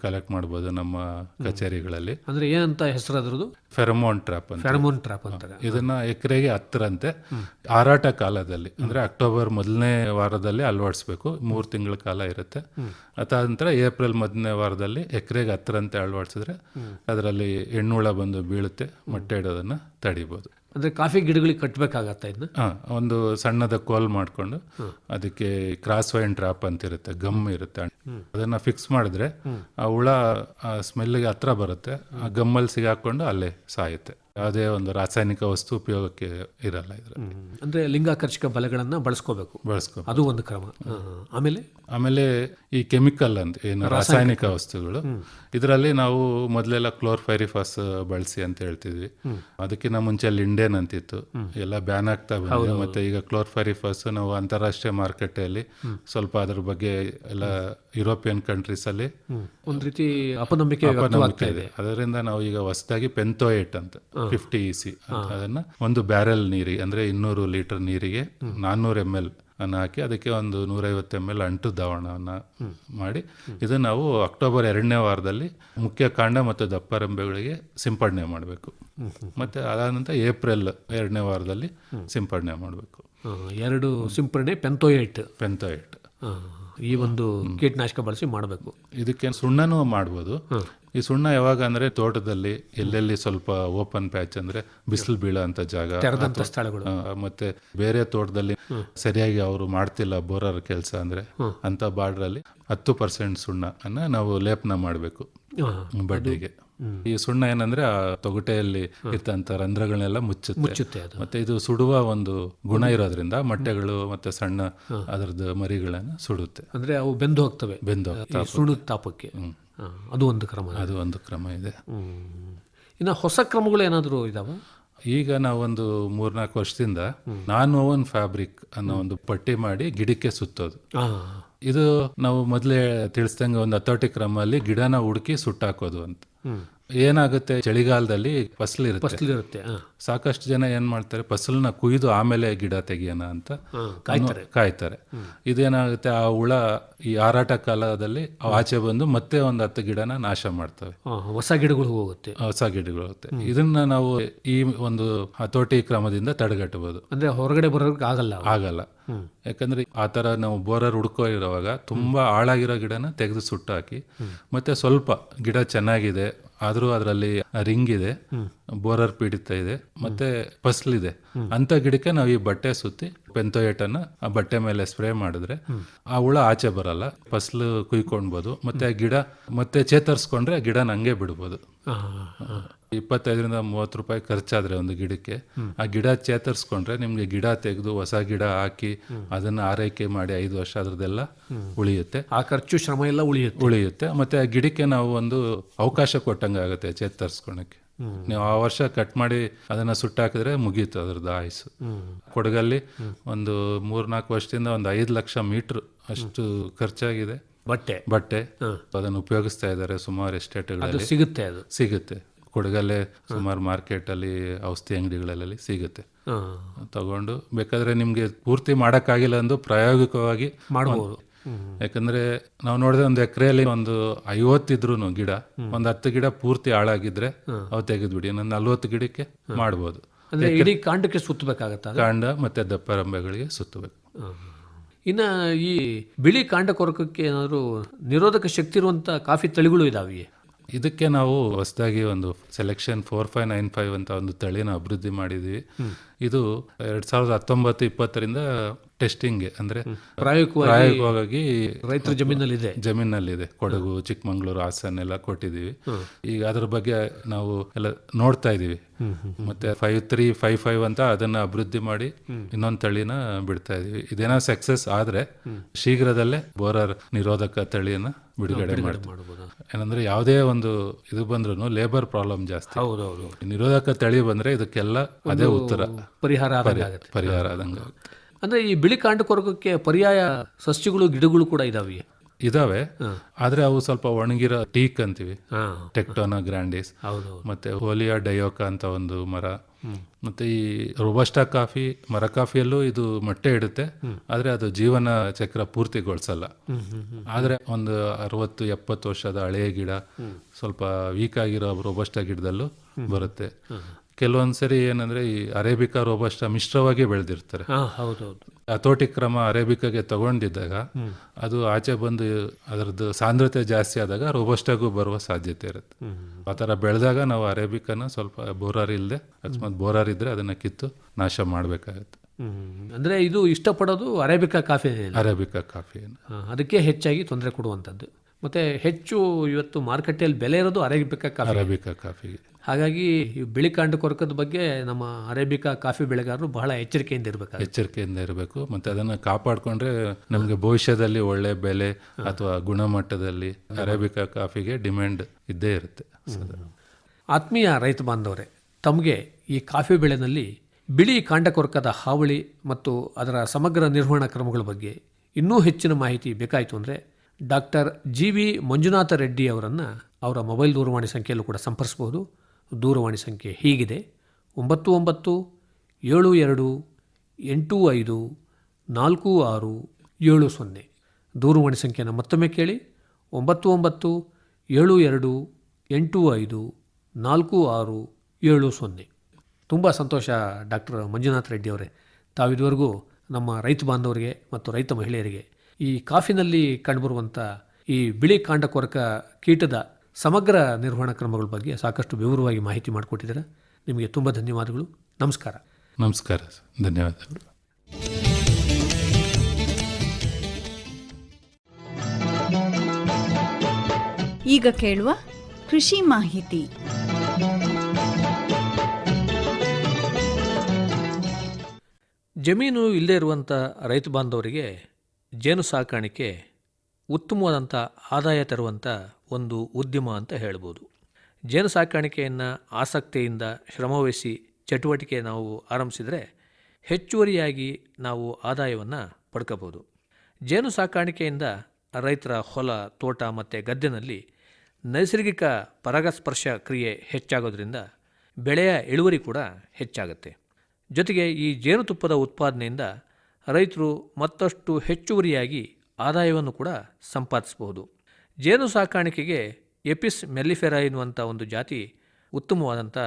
ಕಲೆಕ್ಟ್ ಮಾಡ್ಬೋದು ನಮ್ಮ ಕಚೇರಿಗಳಲ್ಲಿ. ಅಂದ್ರೆ ಏನಂತ ಹೆಸರು ಫೆರಮೋನ್ ಟ್ರಾಪ್ ಅಂತ. ಫೆರಮೋನ್ ಟ್ರಾಪ್ ಅಂತಾರೆ ಇದನ್ನ ಎಕರೆಗೆ ಹತ್ತರಂತೆ. ಆರಾಟ ಕಾಲದಲ್ಲಿ ಅಂದ್ರೆ ಅಕ್ಟೋಬರ್ ಮೊದಲನೇ ವಾರದಲ್ಲಿ ಅಳವಡಿಸ್ಬೇಕು. ಮೂರು ತಿಂಗಳ ಕಾಲ ಇರುತ್ತೆ. ಅದಾದ ನಂತರ ಏಪ್ರಿಲ್ ಮೊದಲನೇ ವಾರದಲ್ಲಿ ಎಕರೆಗೆ ಹತ್ತರಂತೆ ಅಳವಡಿಸಿದ್ರೆ ಅದರಲ್ಲಿ ಹೆಣ್ಣುಳ ಬಂದು ಬೀಳುತ್ತೆ ಮೊಟ್ಟೆ ಇಡೋದನ್ನ ತಡಿಬೋದು. ಅಂದ್ರೆ ಕಾಫಿ ಗಿಡಗಳಿಗೆ ಕಟ್ಟಬೇಕಾಗತ್ತ ಇದನ್ನ ಹಾಂ ಒಂದು ಸಣ್ಣದ ಕೋಲ್ ಮಾಡ್ಕೊಂಡು ಅದಕ್ಕೆ ಕ್ರಾಸ್ ವೈನ್ ಟ್ರಾಪ್ ಅಂತ ಇರುತ್ತೆ ಗಮ್ ಇರುತ್ತೆ. ಅದನ್ನ ಫಿಕ್ಸ್ ಮಾಡಿದ್ರೆ ಆ ಹುಳ ಸ್ಮೆಲ್ಗೆ ಹತ್ರ ಬರುತ್ತೆ ಆ ಗಮ್ಮಲ್ಲಿ ಸಿಗಾಕೊಂಡು ಅಲ್ಲೇ ಸಾಯುತ್ತೆ. ಯಾವುದೇ ಒಂದು ರಾಸಾಯನಿಕ ವಸ್ತು ಉಪಯೋಗಕ್ಕೆ ಇರಲ್ಲ ಇದರಲ್ಲಿ. ಅಂದ್ರೆ ಲಿಂಗಾಕರ್ಷಕ ಬಲಗಳನ್ನು ಬಳಸ್ಕೋಬೇಕು. ಬಳಸ್ಕೋ ಅದು ಒಂದು ಕ್ರಮ. ಆಮೇಲೆ? ಆಮೇಲೆ ಈ ಕೆಮಿಕಲ್ ಅಂತ ಏನು ರಾಸಾಯನಿಕ. ವಸ್ತುಗಳು. ಇದರಲ್ಲಿ ನಾವು ಮೊದಲೆಲ್ಲ ಕ್ಲೋರ್ಫೈರಿಫಾಸ್ ಬಳಸಿ ಅಂತ ಹೇಳ್ತಿದ್ವಿ. ಅದಕ್ಕಿಂತ ಮುಂಚೆ ಲಿಂಡೇನ್ ಅಂತಿತ್ತು. ಎಲ್ಲ ಬ್ಯಾನ್ ಆಗ್ತಾ ಬಂದಿದೆ. ಮತ್ತೆ ಈಗ ಕ್ಲೋರ್ಫೈರಿಫಾಸ್ ನಾವು ಅಂತಾರಾಷ್ಟ್ರೀಯ ಮಾರುಕಟ್ಟೆಯಲ್ಲಿ ಸ್ವಲ್ಪ ಅದ್ರ ಬಗ್ಗೆ ಎಲ್ಲ ಯುರೋಪಿಯನ್ ಕಂಟ್ರೀಸ್ ಅಲ್ಲಿ ಒಂದ್ ರೀತಿ ಅಪನಂಬಿಕೆ ಇದೆ. ಅದರಿಂದ ನಾವು ಈಗ ಹೊಸದಾಗಿ ಪೆಂತೋಯೇಟ್ ಅಂತ. ಫಿಫ್ಟಿ ಇ ಸಿ ಅದನ್ನ ಒಂದು ಬ್ಯಾರೆಲ್ ನೀರಿಗೆ ಅಂದ್ರೆ ಇನ್ನೂರು ಲೀಟರ್ ನೀರಿಗೆ ನಾನ್ನೂರು ಎಂ ಎಲ್ ಅನ್ನು ಹಾಕಿ ಅದಕ್ಕೆ ಒಂದು ನೂರೈವತ್ತು ಎಂ ಎಲ್ ಅಂಟು ದ್ರಾವಣವನ್ನು ಮಾಡಿ. ಇದು ನಾವು ಅಕ್ಟೋಬರ್ ಎರಡನೇ ವಾರದಲ್ಲಿ ಮುಖ್ಯ ಕಾಂಡ ಮತ್ತು ದಪ್ಪರಂಬೆಗಳಿಗೆ ಸಿಂಪಡಣೆ ಮಾಡಬೇಕು. ಮತ್ತೆ ಅದಾದ ನಂತರ ಏಪ್ರಿಲ್ ಎರಡನೇ ವಾರದಲ್ಲಿ ಸಿಂಪಡಣೆ ಮಾಡಬೇಕು. ಎರಡು ಸಿಂಪಡಣೆ ಪೆಂತೋಯೇಟ್ ಪೆಂತೋಯೇಟ್ ಈ ಒಂದು ಕೀಟನಾಶಕ ಬಳಸಿ ಮಾಡಬೇಕು. ಇದಕ್ಕೆ ಸುಣ್ಣನೂ ಮಾಡ್ಬೋದು. ಈ ಸುಣ್ಣ ಯಾವಾಗ ಅಂದ್ರೆ ತೋಟದಲ್ಲಿ ಎಲ್ಲೆಲ್ಲಿ ಸ್ವಲ್ಪ ಓಪನ್ ಪ್ಯಾಚ್ ಅಂದ್ರೆ ಬಿಸಿಲು ಬೀಳೋ ಅಂತ ಜಾಗ ಸ್ಥಳಗಳು. ಮತ್ತೆ ಬೇರೆ ತೋಟದಲ್ಲಿ ಸರಿಯಾಗಿ ಅವರು ಮಾಡ್ತಿಲ್ಲ ಬೋರರ್ ಕೆಲಸ ಅಂದ್ರೆ ಅಂತ ಬಾರ್ಡ್ರಲ್ಲಿ ಹತ್ತು ಪರ್ಸೆಂಟ್ ಸುಣ್ಣ ಅನ್ನ ನಾವು ಲೇಪನ ಮಾಡಬೇಕು ಬಡ್ಡಿಗೆ. ಈ ಸುಣ್ಣ ಏನಂದ್ರೆ ಆ ತೊಗಟೆಯಲ್ಲಿ ಇರ್ತಂತ ರಂಧ್ರಗಳನ್ನೆಲ್ಲ ಮುಚ್ಚುತ್ತೆ. ಮತ್ತೆ ಇದು ಸುಡುವ ಒಂದು ಗುಣ ಇರೋದ್ರಿಂದ ಮೊಟ್ಟೆಗಳು ಮತ್ತೆ ಸಣ್ಣ ಅದರದ್ದು ಮರಿಗಳನ್ನ ಸುಡುತ್ತೆ. ಅಂದ್ರೆ ಅವು ಬೆಂದು ಹೋಗ್ತವೆ. ಬೆಂದು ಸುಣ್ಣದ ತಾಪಕ್ಕೆ. ಅದು ಒಂದು ಕ್ರಮ ಅದು ಒಂದು ಕ್ರಮ ಇದೆ. ಇನ್ನು ಹೊಸ ಕ್ರಮಗಳು ಏನಾದರೂ ಇದಾವ? ಈಗ ನಾವೊಂದು ಮೂರ್ನಾಲ್ಕು ವರ್ಷದಿಂದ ನಾನ್ ಓವನ್ ಫ್ಯಾಬ್ರಿಕ್ ಅನ್ನೋ ಒಂದು ಪಟ್ಟಿ ಮಾಡಿ ಗಿಡಕ್ಕೆ ಸುತ್ತೋದು. ಇದು ನಾವು ಮೊದಲೇ ತಿಳಿಸ್ದಂಗೆ ಒಂದು ಅಥಾರಿಟಿ ಕ್ರಮ ಅಲ್ಲಿ ಗಿಡನ ಹುಡುಕಿ ಸುಟ್ಟಾಕೋದು ಅಂತ. ಏನಾಗುತ್ತೆ? ಚಳಿಗಾಲದಲ್ಲಿ ಫಸಲಿರುತ್ತೆ. ಫಸಲಿರುತ್ತೆ ಇರುತ್ತೆ ಸಾಕಷ್ಟು ಜನ ಏನ್ ಮಾಡ್ತಾರೆ? ಫಸಲನ್ನ ಕುಯ್ದು ಆಮೇಲೆ ಗಿಡ ತೆಗಿಯೋಣ ಅಂತ ಕಾಯ್ತಾರೆ. ಕಾಯ್ತಾರೆ. ಇದೇನಾಗುತ್ತೆ? ಆ ಹುಳ ಈ ಹಾರಾಟ ಕಾಲದಲ್ಲಿ ಆಚೆ ಬಂದು ಮತ್ತೆ ಒಂದು ಹತ್ತು ಗಿಡನ ನಾಶ ಮಾಡ್ತವೆ. ಹೊಸ ಗಿಡಗಳು ಹೋಗುತ್ತೆ. ಹೊಸ ಗಿಡಗಳು ಹೋಗುತ್ತೆ. ಇದನ್ನ ನಾವು ಈ ಒಂದು ಹತೋಟಿ ಕ್ರಮದಿಂದ ತಡೆಗಟ್ಟಬಹುದು. ಅಂದ್ರೆ ಹೊರಗಡೆ ಬರೋದಕ್ಕೆ ಆಗಲ್ಲ. ಆಗಲ್ಲ. ಯಾಕಂದ್ರೆ ಆ ತರ ನಾವು ಬೋರರ್ ಹುಡ್ಕೋ ಇರುವಾಗ ತುಂಬಾ ಆಳಾಗಿರೋ ಗಿಡನ ತೆಗೆದು ಸುಟ್ಟು ಹಾಕಿ ಮತ್ತೆ ಸ್ವಲ್ಪ ಗಿಡ ಚೆನ್ನಾಗಿದೆ, ಆದ್ರೂ ಅದರಲ್ಲಿ ರಿಂಗ್ ಇದೆ, ಬೋರರ್ ಪೀಡಿತ ಇದೆ, ಮತ್ತೆ ಫಸ್ಲಿದೆ ಅಂತ ಗಿಡಕ್ಕೆ ನಾವು ಈ ಬಟ್ಟೆ ಸುತ್ತಿ ಪೆಂತೋಯೇಟ್ ಅನ್ನ ಆ ಬಟ್ಟೆ ಮೇಲೆ ಸ್ಪ್ರೇ ಮಾಡಿದ್ರೆ ಆ ಹುಳ ಆಚೆ ಬರಲ್ಲ, ಫಸ್ಲ್ ಕುಯ್ಕೊಳ್ಬೋದು, ಮತ್ತೆ ಗಿಡ ಮತ್ತೆ ಚೇತರಿಸ್ಕೊಂಡ್ರೆ ಗಿಡ ನಂಗೆ ಬಿಡ್ಬೋದು. ಇಪ್ಪತ್ತೈದರಿಂದ ಮೂವತ್ತು ರೂಪಾಯಿ ಖರ್ಚಾದರೆ ಒಂದು ಗಿಡಕ್ಕೆ. ಆ ಗಿಡ ಚೇತರಿಸ್ಕೊಂಡ್ರೆ ನಿಮಗೆ ಗಿಡ ತೆಗೆದು ಹೊಸ ಗಿಡ ಹಾಕಿ ಅದನ್ನ ಆರೈಕೆ ಮಾಡಿ ಐದು ವರ್ಷ ಅದರದೆಲ್ಲ ಉಳಿಯುತ್ತೆ. ಆ ಖರ್ಚು ಶ್ರಮ ಎಲ್ಲ ಉಳಿಯುತ್ತೆ. ಉಳಿಯುತ್ತೆ. ಮತ್ತೆ ಆ ಗಿಡಕ್ಕೆ ನಾವು ಒಂದು ಅವಕಾಶ ಕೊಟ್ಟಂಗೆ ಆಗುತ್ತೆ ಚೇತರಿಸ್ಕೊಳಕ್ಕೆ. ನೀವು ಆ ವರ್ಷ ಕಟ್ ಮಾಡಿ ಅದನ್ನ ಸುಟ್ಟಾಕಿದ್ರೆ ಮುಗಿಯುತ್ತೆ ಅದ್ರದ್ದು ಆಯಸ್ಸು. ಕೊಡಗಲ್ಲಿ ಒಂದು ಮೂರ್ನಾಲ್ಕು ವರ್ಷದಿಂದ ಒಂದು ಐದು ಲಕ್ಷ ಮೀಟ್ರ್ ಅಷ್ಟು ಖರ್ಚಾಗಿದೆ. ಬಟ್ಟೆ. ಬಟ್ಟೆ. ಅದನ್ನು ಉಪಯೋಗಿಸ್ತಾ ಇದ್ದಾರೆ ಸುಮಾರು ಎಸ್ಟೇಟ್ಗಳಲ್ಲಿ. ಸಿಗುತ್ತೆ ಅದು. ಸಿಗುತ್ತೆ. ಕೊಡಗಲ್ಲೇ ಸುಮಾರು ಮಾರ್ಕೆಟಲ್ಲಿ ಔಷಧಿ ಅಂಗಡಿಗಳಲ್ಲಿ ಸಿಗುತ್ತೆ. ತಗೊಂಡು ಬೇಕಾದ್ರೆ ನಿಮ್ಗೆ ಪೂರ್ತಿ ಮಾಡೋಕ್ಕಾಗಿಲ್ಲ ಅಂದು ಪ್ರಾಯೋಗಿಕವಾಗಿ ಮಾಡಬಹುದು ಯಾಕಂದ್ರೆ ನಾವು ನೋಡಿದ್ರೆ ಒಂದು ಎಕರೆಯಲ್ಲಿ ಒಂದು ಐವತ್ತಿದ್ರು ಗಿಡ ಒಂದು ಹತ್ತು ಗಿಡ ಪೂರ್ತಿ ಹಾಳಾಗಿದ್ರೆ ಅವು ತೆಗೆದ್ಬಿಡಿ. ಇನ್ನೊಂದು ನಲ್ವತ್ತು ಗಿಡಕ್ಕೆ ಮಾಡ್ಬೋದು. ಕಾಂಡಕ್ಕೆ ಸುತ್ತಬೇಕಾಗತ್ತೆ ಕಾಂಡ ಮತ್ತೆ ದಪ್ಪರಂಬೆಗಳಿಗೆ ಸುತ್ತಬೇಕು. ಇನ್ನ ಈ ಬಿಳಿ ಕಾಂಡ ಕೊರಕಕ್ಕೆ ಏನಾದರೂ ನಿರೋಧಕ ಶಕ್ತಿ ಇರುವಂತ ಕಾಫಿ ತಳಿಗಳು ಇದಾವೆ ಇದಕ್ಕೆ ನಾವು ಹೊಸದಾಗಿ ಒಂದು selection four five nine five ಅಂತ ಒಂದು ತಳಿನ ಅಭಿವೃದ್ಧಿ ಮಾಡಿದ್ವಿ. ಇದು ಎರಡ್ ಸಾವಿರದ ಹತ್ತೊಂಬತ್ತು ಇಪ್ಪತ್ತರಿಂದ ಟೆಸ್ಟಿಂಗ್ ಅಂದ್ರೆ ಪ್ರಾಯೋಗಿಕವಾಗಿ ರೈತರ ಜಮೀನಲ್ಲಿದೆ. ಜಮೀನಲ್ಲಿದೆ. ಕೊಡಗು ಚಿಕ್ಕಮಂಗ್ಳೂರು ಹಾಸನ್ ಎಲ್ಲ ಕೊಟ್ಟಿದೀವಿ ಈಗ ಅದ್ರ ಬಗ್ಗೆ ನಾವು ಎಲ್ಲ ನೋಡ್ತಾ ಇದೀವಿ ಮತ್ತೆ ಫೈವ್ ತ್ರೀ ಫೈವ್ ಫೈವ್ ಅಂತ ಅದನ್ನ ಅಭಿವೃದ್ಧಿ ಮಾಡಿ ಇನ್ನೊಂದು ತಳಿನ ಬಿಡ್ತಾ ಇದೀವಿ ಇದೇನೋ ಸಕ್ಸಸ್ ಆದ್ರೆ ಶೀಘ್ರದಲ್ಲೇ ಬೋರರ್ ನಿರೋಧಕ ತಳಿಯನ್ನ ಬಿಡುಗಡೆ ಮಾಡ್ತೀವಿ. ಏನಂದ್ರೆ ಯಾವುದೇ ಒಂದು ಇದು ಬಂದ್ರು ಲೇಬರ್ ಪ್ರಾಬ್ಲಮ್ ಜಾಸ್ತಿ. ನಿರೋಧಕ ತಳಿ ಬಂದ್ರೆ ಇದಕ್ಕೆಲ್ಲ ಅದೇ ಉತ್ತರ. ಪರಿಹಾರ ಆದಂಗಾಗತ್ತೆ ಪರಿಹಾರ ಆದಂಗೆ ಅಂದ್ರೆ ಈ ಬಿಳಿ ಕಾಂಡ ಕೊರಗಕ್ಕೆ ಪರ್ಯಾಯ ಸಸ್ಯಗಳು ಗಿಡಗಳು ಕೂಡ ಇದಾವೆ. ಇದಾವೆ. ಆದ್ರೆ ಅವು ಸ್ವಲ್ಪ ಒಣಗಿರೋ ಟೀಕ್ ಅಂತೀವಿ. ಟೆಕ್ಟೋನಾ ಗ್ರ್ಯಾಂಡಿಸ್. ಹೌದು ಮತ್ತೆ ಹೋಲಿಯಾ ಡಯೋಕ ಅಂತ ಒಂದು ಮರ. ಮತ್ತೆ ಈ ರೋಬಸ್ಟಾ ಕಾಫಿ ಮರ ಕಾಫಿಯಲ್ಲೂ ಇದು ಮೊಟ್ಟೆ ಇಡುತ್ತೆ. ಆದ್ರೆ ಅದು ಜೀವನ ಚಕ್ರ ಪೂರ್ತಿಗೊಳಿಸಲ್ಲ. ಆದ್ರೆ ಒಂದು ಅರವತ್ತು ಎಪ್ಪತ್ತು ವರ್ಷದ ಹಳೆಯ ಗಿಡ ಸ್ವಲ್ಪ ವೀಕ್ ಆಗಿರೋ ರೋಬಸ್ಟಾ ಗಿಡದಲ್ಲೂ ಬರುತ್ತೆ. ಕೆಲವೊಂದ್ಸರಿ ಏನಂದ್ರೆ ಈ ಅರೇಬಿಕಾ ರೋಬಸ್ಟ ಮಿಶ್ರವಾಗಿ ಬೆಳೆದಿರ್ತಾರೆ. ಹತೋಟಿ ಕ್ರಮ ಅರೇಬಿಕಾಗೆ ತಗೊಂಡಿದ್ದಾಗ ಅದು ಆಚೆ ಬಂದು ಅದರದ್ದು ಸಾಂದ್ರತೆ ಜಾಸ್ತಿ ಆದಾಗ ರೋಬಸ್ಟಾಗೂ ಬರುವ ಸಾಧ್ಯತೆ ಇರುತ್ತೆ. ಆ ಥರ ಬೆಳೆದಾಗ ನಾವು ಅರೇಬಿಕನ ಸ್ವಲ್ಪ ಬೋರಾರ್ ಇಲ್ಲದೆ ಅಕಸ್ಮಾತ್ ಬೋರಾರ್ ಇದ್ರೆ ಅದನ್ನ ಕಿತ್ತು ನಾಶ ಮಾಡಬೇಕಾಗುತ್ತೆ. ಅಂದ್ರೆ ಇದು ಇಷ್ಟಪಡೋದು ಅರೇಬಿಕಾ ಕಾಫಿ ಅರೇಬಿಕಾ ಕಾಫಿ ಅದಕ್ಕೆ ಹೆಚ್ಚಾಗಿ ತೊಂದರೆ ಕೊಡುವಂಥದ್ದು. ಮತ್ತೆ ಹೆಚ್ಚು ಇವತ್ತು ಮಾರುಕಟ್ಟೆಯಲ್ಲಿ ಬೆಲೆ ಇರೋದು ಅರೇಬಿಕಾ ಕಾಫಿ. ಅರೇಬಿಕಾ ಕಾಫಿಗೆ ಹಾಗಾಗಿ ಈ ಬಿಳಿ ಕಾಂಡ ಕೊರಕದ ಬಗ್ಗೆ ನಮ್ಮ ಅರೇಬಿಕಾ ಕಾಫಿ ಬೆಳೆಗಾರರು ಬಹಳ ಎಚ್ಚರಿಕೆಯಿಂದ ಇರಬೇಕು ಎಚ್ಚರಿಕೆಯಿಂದ ಇರಬೇಕು. ಮತ್ತೆ ಅದನ್ನು ಕಾಪಾಡಿಕೊಂಡ್ರೆ ನಮಗೆ ಭವಿಷ್ಯದಲ್ಲಿ ಒಳ್ಳೆ ಬೆಲೆ ಅಥವಾ ಗುಣಮಟ್ಟದಲ್ಲಿ ಅರೇಬಿಕಾ ಕಾಫಿಗೆ ಡಿಮ್ಯಾಂಡ್ ಇದ್ದೇ ಇರುತ್ತೆ. ಆತ್ಮೀಯ ರೈತ ಬಾಂಧವರೇ ತಮಗೆ ಈ ಕಾಫಿ ಬೆಳೆನಲ್ಲಿ ಬಿಳಿ ಕಾಂಡ ಕೊರಕದ ಹಾವಳಿ ಮತ್ತು ಅದರ ಸಮಗ್ರ ನಿರ್ವಹಣಾ ಕ್ರಮಗಳ ಬಗ್ಗೆ ಇನ್ನೂ ಹೆಚ್ಚಿನ ಮಾಹಿತಿ ಬೇಕಾಯಿತು ಅಂದರೆ doctor G V Manjunatha Reddy ಅವರನ್ನು ಅವರ ಮೊಬೈಲ್ ದೂರವಾಣಿ ಸಂಖ್ಯೆಯಲ್ಲೂ ಕೂಡ ಸಂಪರ್ಸ್ಬೋದು. ದೂರವಾಣಿ ಸಂಖ್ಯೆ ಹೀಗಿದೆ. ಒಂಬತ್ತು ಒಂಬತ್ತು ಏಳು ಎರಡು ಎಂಟು ಐದು ನಾಲ್ಕು ಆರು ಏಳು ಸೊನ್ನೆ. ದೂರವಾಣಿ ಸಂಖ್ಯೆಯನ್ನು ಮತ್ತೊಮ್ಮೆ ಕೇಳಿ. ಒಂಬತ್ತು ಒಂಬತ್ತು ಏಳು ಎರಡು ಎಂಟು ಐದು ನಾಲ್ಕು ಆರು ಏಳು ಸೊನ್ನೆ. ತುಂಬ ಸಂತೋಷ ಡಾಕ್ಟರ್ ಮಂಜುನಾಥ್ ರೆಡ್ಡಿ ಅವರೇ. ತಾವಿದುವರೆಗೂ ನಮ್ಮ ರೈತ ಬಾಂಧವರಿಗೆ ಮತ್ತು ರೈತ ಮಹಿಳೆಯರಿಗೆ ಈ ಕಾಫಿನಲ್ಲಿ ಕಂಡುಬರುವಂಥ ಈ ಬಿಳಿ ಕಾಂಡ ಕೊರಕ ಕೀಟದ ಸಮಗ್ರ ನಿರ್ವಹಣಾ ಕ್ರಮಗಳ ಬಗ್ಗೆ ಸಾಕಷ್ಟು ವಿವರವಾಗಿ ಮಾಹಿತಿ ಮಾಡಿಕೊಟ್ಟಿದ್ದಾರೆ. ನಿಮಗೆ ತುಂಬ ಧನ್ಯವಾದಗಳು. ನಮಸ್ಕಾರ. ನಮಸ್ಕಾರ ಸರ್. ಧನ್ಯವಾದಗಳು. ಈಗ ಕೇಳುವ ಕೃಷಿ ಮಾಹಿತಿ. ಜಮೀನು ಇಲ್ಲದೇ ಇರುವಂಥ ರೈತ ಬಾಂಧವರಿಗೆ ಜೇನು ಸಾಕಾಣಿಕೆ ಉತ್ತಮವಾದಂಥ ಆದಾಯ ತರುವಂಥ ಒಂದು ಉದ್ಯಮ ಅಂತ ಹೇಳ್ಬೋದು. ಜೇನು ಸಾಕಾಣಿಕೆಯನ್ನು ಆಸಕ್ತಿಯಿಂದ ಶ್ರಮವಹಿಸಿ ಚಟುವಟಿಕೆ ನಾವು ಆರಂಭಿಸಿದರೆ ಹೆಚ್ಚುವರಿಯಾಗಿ ನಾವು ಆದಾಯವನ್ನು ಪಡ್ಕೋಬೋದು. ಜೇನು ಸಾಕಾಣಿಕೆಯಿಂದ ರೈತರ ಹೊಲ, ತೋಟ ಮತ್ತು ಗದ್ದೆನಲ್ಲಿ ನೈಸರ್ಗಿಕ ಪರಾಗಸ್ಪರ್ಶ ಕ್ರಿಯೆ ಹೆಚ್ಚಾಗೋದ್ರಿಂದ ಬೆಳೆಯ ಇಳುವರಿ ಕೂಡ ಹೆಚ್ಚಾಗುತ್ತೆ. ಜೊತೆಗೆ ಈ ಜೇನುತುಪ್ಪದ ಉತ್ಪಾದನೆಯಿಂದ ರೈತರು ಮತ್ತಷ್ಟು ಹೆಚ್ಚುವರಿಯಾಗಿ ಆದಾಯವನ್ನು ಕೂಡ ಸಂಪಾದಿಸಬಹುದು. ಜೇನು ಸಾಕಾಣಿಕೆಗೆ ಎಪಿಸ್ ಮೆಲ್ಲಿಫೆರಾ ಎನ್ನುವಂಥ ಒಂದು ಜಾತಿ ಉತ್ತಮವಾದಂಥ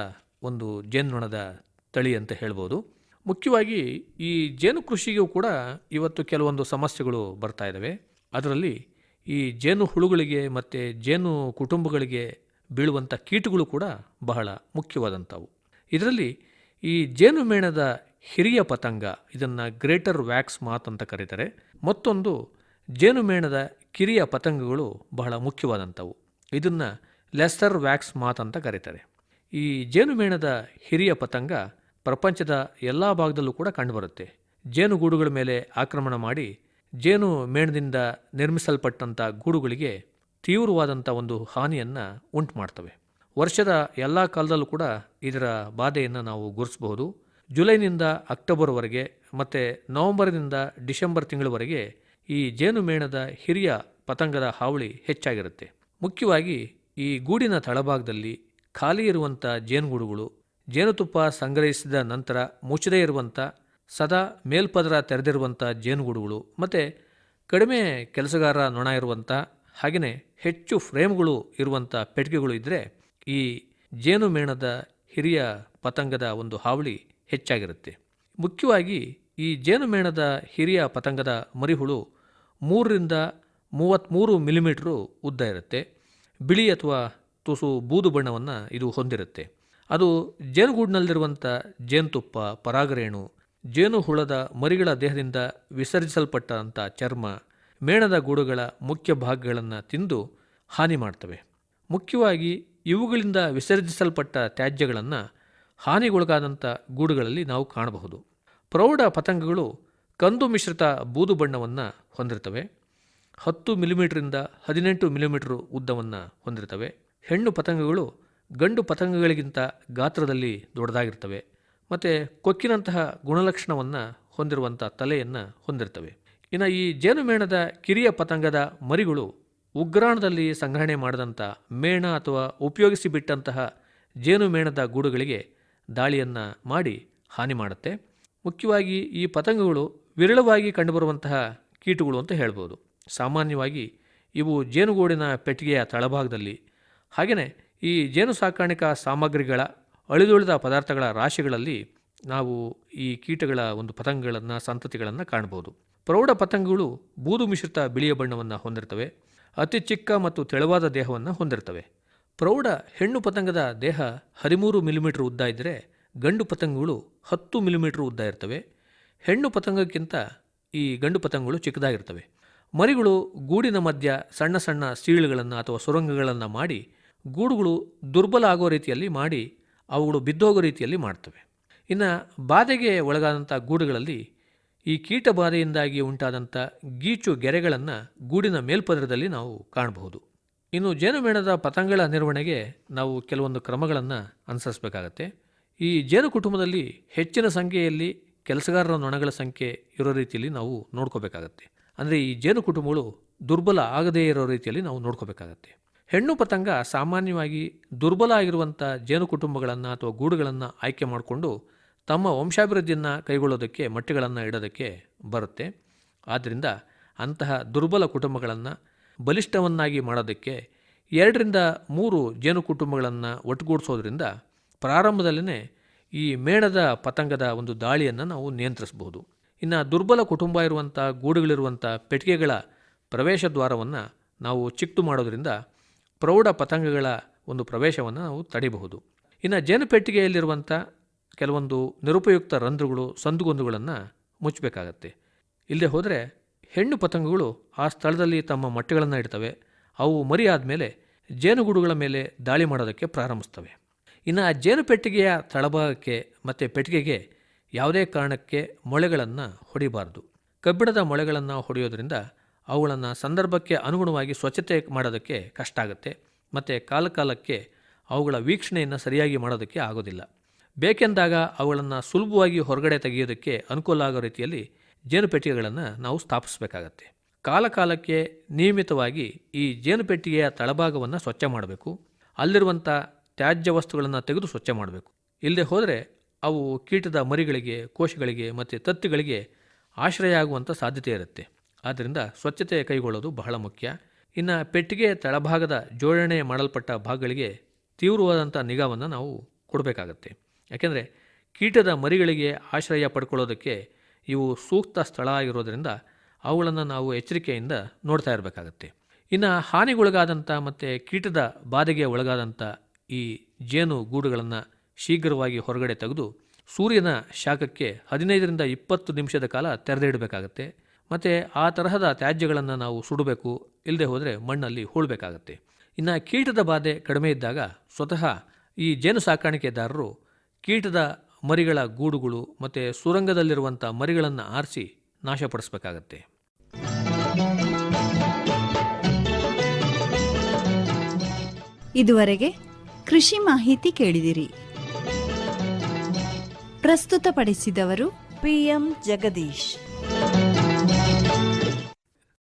ಒಂದು ಜೇನುನೊಣದ ತಳಿ ಅಂತ ಹೇಳ್ಬೋದು. ಮುಖ್ಯವಾಗಿ ಈ ಜೇನು ಕೃಷಿಗೂ ಕೂಡ ಇವತ್ತು ಕೆಲವೊಂದು ಸಮಸ್ಯೆಗಳು ಬರ್ತಾ ಇದ್ದಾವೆ ಅದರಲ್ಲಿ ಈ ಜೇನು ಹುಳುಗಳಿಗೆ ಮತ್ತು ಜೇನು ಕುಟುಂಬಗಳಿಗೆ ಬೀಳುವಂಥ ಕೀಟಗಳು ಕೂಡ ಬಹಳ ಮುಖ್ಯವಾದಂಥವು. ಇದರಲ್ಲಿ ಈ ಜೇನು ಮೇಣದ ಹಿರಿಯ ಪತಂಗ, ಇದನ್ನು ಗ್ರೇಟರ್ ವ್ಯಾಕ್ಸ್ ಮಾತ್ ಅಂತ ಕರೀತಾರೆ. ಮತ್ತೊಂದು, ಜೇನುಮೇಣದ ಕಿರಿಯ ಪತಂಗಗಳು ಬಹಳ ಮುಖ್ಯವಾದಂಥವು. ಇದನ್ನು ಲೆಸ್ಸರ್ ವ್ಯಾಕ್ಸ್ ಮಾತ್ ಅಂತ ಕರೀತಾರೆ. ಈ ಜೇನುಮೇಣದ ಹಿರಿಯ ಪತಂಗ ಪ್ರಪಂಚದ ಎಲ್ಲ ಭಾಗದಲ್ಲೂ ಕೂಡ ಕಂಡುಬರುತ್ತೆ. ಜೇನುಗೂಡುಗಳ ಮೇಲೆ ಆಕ್ರಮಣ ಮಾಡಿ ಜೇನು ಮೇಣದಿಂದ ನಿರ್ಮಿಸಲ್ಪಟ್ಟಂಥ ಗೂಡುಗಳಿಗೆ ತೀವ್ರವಾದಂಥ ಒಂದು ಹಾನಿಯನ್ನು ಉಂಟು ಮಾಡ್ತವೆ ವರ್ಷದ ಎಲ್ಲ ಕಾಲದಲ್ಲೂ ಕೂಡ ಇದರ ಬಾಧೆಯನ್ನು ನಾವು ಗುರುತಿಸಬಹುದು ಜುಲೈನಿಂದ ಅಕ್ಟೋಬರ್ವರೆಗೆ ಮತ್ತು ನವಂಬರ್ನಿಂದ ಡಿಸೆಂಬರ್ ತಿಂಗಳವರೆಗೆ ಈ ಜೇನುಮೇಣದ ಹಿರಿಯ ಪತಂಗದ ಹಾವಳಿ ಹೆಚ್ಚಾಗಿರುತ್ತೆ. ಮುಖ್ಯವಾಗಿ ಈ ಗೂಡಿನ ತಳಭಾಗದಲ್ಲಿ ಖಾಲಿ ಇರುವಂಥ ಜೇನುಗೂಡುಗಳು, ಜೇನುತುಪ್ಪ ಸಂಗ್ರಹಿಸಿದ ನಂತರ ಮುಚ್ಚದೇ ಇರುವಂಥ, ಸದಾ ಮೇಲ್ಪದರ ತೆರೆದಿರುವಂಥ ಜೇನುಗೂಡುಗಳು ಮತ್ತು ಕಡಿಮೆ ಕೆಲಸಗಾರ ನೊಣ ಇರುವಂಥ, ಹಾಗೆಯೇ ಹೆಚ್ಚು ಫ್ರೇಮ್ಗಳು ಇರುವಂಥ ಪೆಟ್ಟಿಗೆಗಳು ಇದ್ದರೆ ಈ ಜೇನುಮೇಣದ ಹಿರಿಯ ಪತಂಗದ ಒಂದು ಹಾವಳಿ ಹೆಚ್ಚಾಗಿರುತ್ತೆ. ಮುಖ್ಯವಾಗಿ ಈ ಜೇನುಮೇಣದ ಹಿರಿಯ ಪತಂಗದ ಮರಿಹುಳು ಮೂರರಿಂದ ಮೂವತ್ತ್ಮೂರು ಮಿಲಿಮೀಟ್ರು ಉದ್ದ ಇರುತ್ತೆ. ಬಿಳಿ ಅಥವಾ ತುಸು ಬೂದು ಬಣ್ಣವನ್ನು ಇದು ಹೊಂದಿರುತ್ತೆ. ಅದು ಜೇನುಗೂಡಿನಲ್ಲಿರುವಂಥ ಜೇನುತುಪ್ಪ, ಪರಾಗರೇಣು, ಜೇನುಹುಳದ ಮರಿಗಳ ದೇಹದಿಂದ ವಿಸರ್ಜಿಸಲ್ಪಟ್ಟಂಥ ಚರ್ಮ, ಮೇಣದ ಗೂಡುಗಳ ಮುಖ್ಯ ಭಾಗಗಳನ್ನು ತಿಂದು ಹಾನಿ ಮಾಡ್ತವೆ. ಮುಖ್ಯವಾಗಿ ಇವುಗಳಿಂದ ವಿಸರ್ಜಿಸಲ್ಪಟ್ಟ ತ್ಯಾಜ್ಯಗಳನ್ನು ಹಾನಿಗೊಳಗಾದಂಥ ಗೂಡುಗಳಲ್ಲಿ ನಾವು ಕಾಣಬಹುದು. ಪ್ರೌಢ ಪತಂಗಗಳು ಕಂದು ಮಿಶ್ರಿತ ಬೂದು ಬಣ್ಣವನ್ನು ಹೊಂದಿರ್ತವೆ ಹತ್ತು ಮಿಲಿಮೀಟ್ರಿಂದ ಹದಿನೆಂಟು ಮಿಲಿಮೀಟ್ರ್ ಉದ್ದವನ್ನು ಹೊಂದಿರ್ತವೆ ಹೆಣ್ಣು ಪತಂಗಗಳು ಗಂಡು ಪತಂಗಗಳಿಗಿಂತ ಗಾತ್ರದಲ್ಲಿ ದೊಡ್ಡದಾಗಿರ್ತವೆ ಮತ್ತು ಕೊಕ್ಕಿನಂತಹ ಗುಣಲಕ್ಷಣವನ್ನು ಹೊಂದಿರುವಂಥ ತಲೆಯನ್ನು ಹೊಂದಿರ್ತವೆ ಇನ್ನು ಈ ಜೇನುಮೇಣದ ಕಿರಿಯ ಪತಂಗದ ಮರಿಗಳು ಉಗ್ರಾಣದಲ್ಲಿ ಸಂಗ್ರಹಣೆ ಮಾಡಿದಂಥ ಮೇಣ ಅಥವಾ ಉಪಯೋಗಿಸಿ ಬಿಟ್ಟಂತಹ ಜೇನುಮೇಣದ ಗೂಡುಗಳಿಗೆ ದಾಳಿಯನ್ನು ಮಾಡಿ ಹಾನಿ ಮಾಡುತ್ತೆ. ಮುಖ್ಯವಾಗಿ ಈ ಪತಂಗಗಳು ವಿರಳವಾಗಿ ಕಂಡುಬರುವಂತಹ ಕೀಟಗಳು ಅಂತ ಹೇಳ್ಬೋದು. ಸಾಮಾನ್ಯವಾಗಿ ಇವು ಜೇನುಗೂಡಿನ ಪೆಟ್ಟಿಗೆಯ ತಳಭಾಗದಲ್ಲಿ. ಹಾಗೆಯೇ ಈ ಜೇನು ಸಾಕಾಣಿಕಾ ಸಾಮಗ್ರಿಗಳ ಅಳಿದುಳಿದ ಪದಾರ್ಥಗಳ ರಾಶಿಗಳಲ್ಲಿ ನಾವು ಈ ಕೀಟಗಳ ಒಂದು ಪತಂಗಗಳನ್ನು, ಸಂತತಿಗಳನ್ನು ಕಾಣ್ಬೋದು. ಪ್ರೌಢ ಪತಂಗಗಳು ಬೂದು ಮಿಶ್ರಿತ ಬಿಳಿಯ ಬಣ್ಣವನ್ನು ಹೊಂದಿರ್ತವೆ. ಅತಿ ಚಿಕ್ಕ ಮತ್ತು ತೆಳುವಾದ ದೇಹವನ್ನು ಹೊಂದಿರ್ತವೆ. ಪ್ರೌಢ ಹೆಣ್ಣು ಪತಂಗದ ದೇಹ ಹದಿಮೂರು ಮಿಲಿಮೀಟರ್ ಉದ್ದ ಇದ್ದರೆ ಗಂಡು ಪತಂಗಗಳು ಹತ್ತು ಮಿಲಿಮೀಟರ್ ಉದ್ದ ಇರ್ತವೆ. ಹೆಣ್ಣು ಪತಂಗಕ್ಕಿಂತ ಈ ಗಂಡು ಪತಂಗಗಳು ಚಿಕ್ಕದಾಗಿರ್ತವೆ. ಮರಿಗಳು ಗೂಡಿನ ಮಧ್ಯ ಸಣ್ಣ ಸಣ್ಣ ಸೀಳುಗಳನ್ನು ಅಥವಾ ಸುರಂಗಗಳನ್ನು ಮಾಡಿ ಗೂಡುಗಳು ದುರ್ಬಲ ಆಗೋ ರೀತಿಯಲ್ಲಿ ಮಾಡಿ ಅವುಗಳು ಬಿದ್ದೋಗೋ ರೀತಿಯಲ್ಲಿ ಮಾಡ್ತವೆ. ಇನ್ನು ಬಾಧೆಗೆ ಒಳಗಾದಂಥ ಗೂಡುಗಳಲ್ಲಿ ಈ ಕೀಟ ಬಾಧೆಯಿಂದಾಗಿ ಉಂಟಾದಂಥ ಗೀಚು ಗೆರೆಗಳನ್ನು ಗೂಡಿನ ಮೇಲ್ಪದರದಲ್ಲಿ ನಾವು ಕಾಣಬಹುದು. ಇನ್ನು ಜೇನುಮೇಣದ ಪತಂಗಗಳ ನಿರ್ವಹಣೆಗೆ ನಾವು ಕೆಲವೊಂದು ಕ್ರಮಗಳನ್ನು ಅನುಸರಿಸಬೇಕಾಗತ್ತೆ. ಈ ಜೇನು ಕುಟುಂಬದಲ್ಲಿ ಹೆಚ್ಚಿನ ಸಂಖ್ಯೆಯಲ್ಲಿ ಕೆಲಸಗಾರರ ನೊಣಗಳ ಸಂಖ್ಯೆ ಇರೋ ರೀತಿಯಲ್ಲಿ ನಾವು ನೋಡ್ಕೋಬೇಕಾಗತ್ತೆ. ಅಂದರೆ ಈ ಜೇನು ಕುಟುಂಬಗಳು ದುರ್ಬಲ ಆಗದೇ ಇರೋ ರೀತಿಯಲ್ಲಿ ನಾವು ನೋಡ್ಕೋಬೇಕಾಗತ್ತೆ. ಹೆಣ್ಣು ಪತಂಗ ಸಾಮಾನ್ಯವಾಗಿ ದುರ್ಬಲ ಆಗಿರುವಂಥ ಜೇನು ಕುಟುಂಬಗಳನ್ನು ಅಥವಾ ಗೂಡುಗಳನ್ನು ಆಯ್ಕೆ ಮಾಡಿಕೊಂಡು ತಮ್ಮ ವಂಶಾಭಿವೃದ್ಧಿಯನ್ನು ಕೈಗೊಳ್ಳೋದಕ್ಕೆ, ಮೊಟ್ಟೆಗಳನ್ನು ಇಡೋದಕ್ಕೆ ಬರುತ್ತೆ. ಆದ್ದರಿಂದ ಅಂತಹ ದುರ್ಬಲ ಕುಟುಂಬಗಳನ್ನು ಬಲಿಷ್ಠವನ್ನಾಗಿ ಮಾಡೋದಕ್ಕೆ ಎರಡರಿಂದ ಮೂರು ಜೇನು ಕುಟುಂಬಗಳನ್ನು ಒಟ್ಟುಗೂಡಿಸೋದ್ರಿಂದ ಪ್ರಾರಂಭದಲ್ಲೇ ಈ ಮೇಣದ ಪತಂಗದ ಒಂದು ದಾಳಿಯನ್ನು ನಾವು ನಿಯಂತ್ರಿಸಬಹುದು ಇನ್ನು ದುರ್ಬಲ ಕುಟುಂಬ ಇರುವಂಥ ಗೂಡುಗಳಿರುವಂಥ ಪೆಟ್ಟಿಗೆಗಳ ಪ್ರವೇಶ ದ್ವಾರವನ್ನು ನಾವು ಚಿಕ್ಕದು ಮಾಡೋದ್ರಿಂದ ಪ್ರೌಢ ಪತಂಗಗಳ ಒಂದು ಪ್ರವೇಶವನ್ನು ನಾವು ತಡೆಯಬಹುದು ಇನ್ನು ಜೇನು ಪೆಟ್ಟಿಗೆಯಲ್ಲಿರುವಂಥ ಕೆಲವೊಂದು ನಿರುಪಯುಕ್ತ ರಂಧ್ರಗಳು, ಸಂದುಗೊಂದುಗಳನ್ನು ಮುಚ್ಚಬೇಕಾಗತ್ತೆ. ಇಲ್ಲದೆ ಹೋದರೆ ಹೆಣ್ಣು ಪತಂಗಗಳು ಆ ಸ್ಥಳದಲ್ಲಿ ತಮ್ಮ ಮೊಟ್ಟೆಗಳನ್ನು ಇಡ್ತವೆ. ಅವು ಮರಿ ಆದಮೇಲೆ ಜೇನುಗೂಡುಗಳ ಮೇಲೆ ದಾಳಿ ಮಾಡೋದಕ್ಕೆ ಪ್ರಾರಂಭಿಸ್ತವೆ. ಇನ್ನು ಆ ಜೇನು ಪೆಟ್ಟಿಗೆಯ ತಳಭಾಗಕ್ಕೆ ಮತ್ತು ಪೆಟ್ಟಿಗೆಗೆ ಯಾವುದೇ ಕಾರಣಕ್ಕೆ ಮೊಳೆಗಳನ್ನು ಹೊಡಿಬಾರ್ದು. ಕಬ್ಬಿಣದ ಮೊಳೆಗಳನ್ನು ಹೊಡೆಯೋದ್ರಿಂದ ಅವುಗಳನ್ನು ಸಂದರ್ಭಕ್ಕೆ ಅನುಗುಣವಾಗಿ ಸ್ವಚ್ಛತೆ ಮಾಡೋದಕ್ಕೆ ಕಷ್ಟ ಆಗುತ್ತೆ. ಮತ್ತು ಕಾಲಕಾಲಕ್ಕೆ ಅವುಗಳ ವೀಕ್ಷಣೆಯನ್ನು ಸರಿಯಾಗಿ ಮಾಡೋದಕ್ಕೆ ಆಗೋದಿಲ್ಲ. ಬೇಕೆಂದಾಗ ಅವುಗಳನ್ನು ಸುಲಭವಾಗಿ ಹೊರಗಡೆ ತೆಗೆಯೋದಕ್ಕೆ ಅನುಕೂಲ ಆಗೋ ರೀತಿಯಲ್ಲಿ ಜೇನುಪೆಟ್ಟಿಗೆಗಳನ್ನು ನಾವು ಸ್ಥಾಪಿಸಬೇಕಾಗತ್ತೆ. ಕಾಲಕಾಲಕ್ಕೆ ನಿಯಮಿತವಾಗಿ ಈ ಜೇನುಪೆಟ್ಟಿಗೆಯ ತಳಭಾಗವನ್ನು ಸ್ವಚ್ಛ ಮಾಡಬೇಕು. ಅಲ್ಲಿರುವಂಥ ತ್ಯಾಜ್ಯ ವಸ್ತುಗಳನ್ನು ತೆಗೆದು ಸ್ವಚ್ಛ ಮಾಡಬೇಕು. ಇಲ್ಲದೆ ಹೋದರೆ ಅವು ಕೀಟದ ಮರಿಗಳಿಗೆ, ಕೋಶಗಳಿಗೆ ಮತ್ತು ತತ್ತಿಗಳಿಗೆ ಆಶ್ರಯ ಆಗುವಂಥ ಸಾಧ್ಯತೆ ಇರುತ್ತೆ. ಆದ್ದರಿಂದ ಸ್ವಚ್ಛತೆ ಕೈಗೊಳ್ಳೋದು ಬಹಳ ಮುಖ್ಯ. ಇನ್ನು ಪೆಟ್ಟಿಗೆಯ ತಳಭಾಗದ ಜೋಡಣೆ ಮಾಡಲ್ಪಟ್ಟ ಭಾಗಗಳಿಗೆ ತೀವ್ರವಾದಂಥ ನಿಗಾವನ್ನು ನಾವು ಕೊಡಬೇಕಾಗತ್ತೆ. ಯಾಕೆಂದರೆ ಕೀಟದ ಮರಿಗಳಿಗೆ ಆಶ್ರಯ ಪಡ್ಕೊಳ್ಳೋದಕ್ಕೆ ಇವು ಸೂಕ್ತ ಸ್ಥಳ ಆಗಿರೋದರಿಂದ ಅವುಗಳನ್ನು ನಾವು ಎಚ್ಚರಿಕೆಯಿಂದ ನೋಡ್ತಾ ಇರಬೇಕಾಗತ್ತೆ. ಇನ್ನು ಹಾನಿಗೊಳಗಾದಂಥ ಮತ್ತು ಕೀಟದ ಬಾಧೆಗೆ ಒಳಗಾದಂಥ ಈ ಜೇನು ಗೂಡುಗಳನ್ನು ಶೀಘ್ರವಾಗಿ ಹೊರಗಡೆ ತೆಗೆದು ಸೂರ್ಯನ ಶಾಖಕ್ಕೆ ಹದಿನೈದರಿಂದ ಇಪ್ಪತ್ತು ನಿಮಿಷದ ಕಾಲ ತೆರೆದಿಡಬೇಕಾಗತ್ತೆ. ಮತ್ತು ಆ ತರಹದ ತ್ಯಾಜ್ಯಗಳನ್ನು ನಾವು ಸುಡಬೇಕು ಇಲ್ಲದೆ ಹೋದರೆ ಮಣ್ಣಲ್ಲಿ ಹೂಳಬೇಕಾಗತ್ತೆ. ಇನ್ನು ಕೀಟದ ಬಾಧೆ ಕಡಿಮೆ ಇದ್ದಾಗ ಸ್ವತಃ ಈ ಜೇನು ಸಾಕಾಣಿಕೆದಾರರು ಕೀಟದ ಮರಿಗಳ ಗೂಡುಗಳು ಮತ್ತು ಸುರಂಗದಲ್ಲಿರುವಂಥ ಮರಿಗಳನ್ನು ಆರಿಸಿ ನಾಶಪಡಿಸಬೇಕಾಗತ್ತೆ. ಇದುವರೆಗೆ ಕೃಷಿ ಮಾಹಿತಿ ಕೇಳಿದಿರಿ. ಪ್ರಸ್ತುತಪಡಿಸಿದವರು ಪಿಎಂ ಜಗದೀಶ್.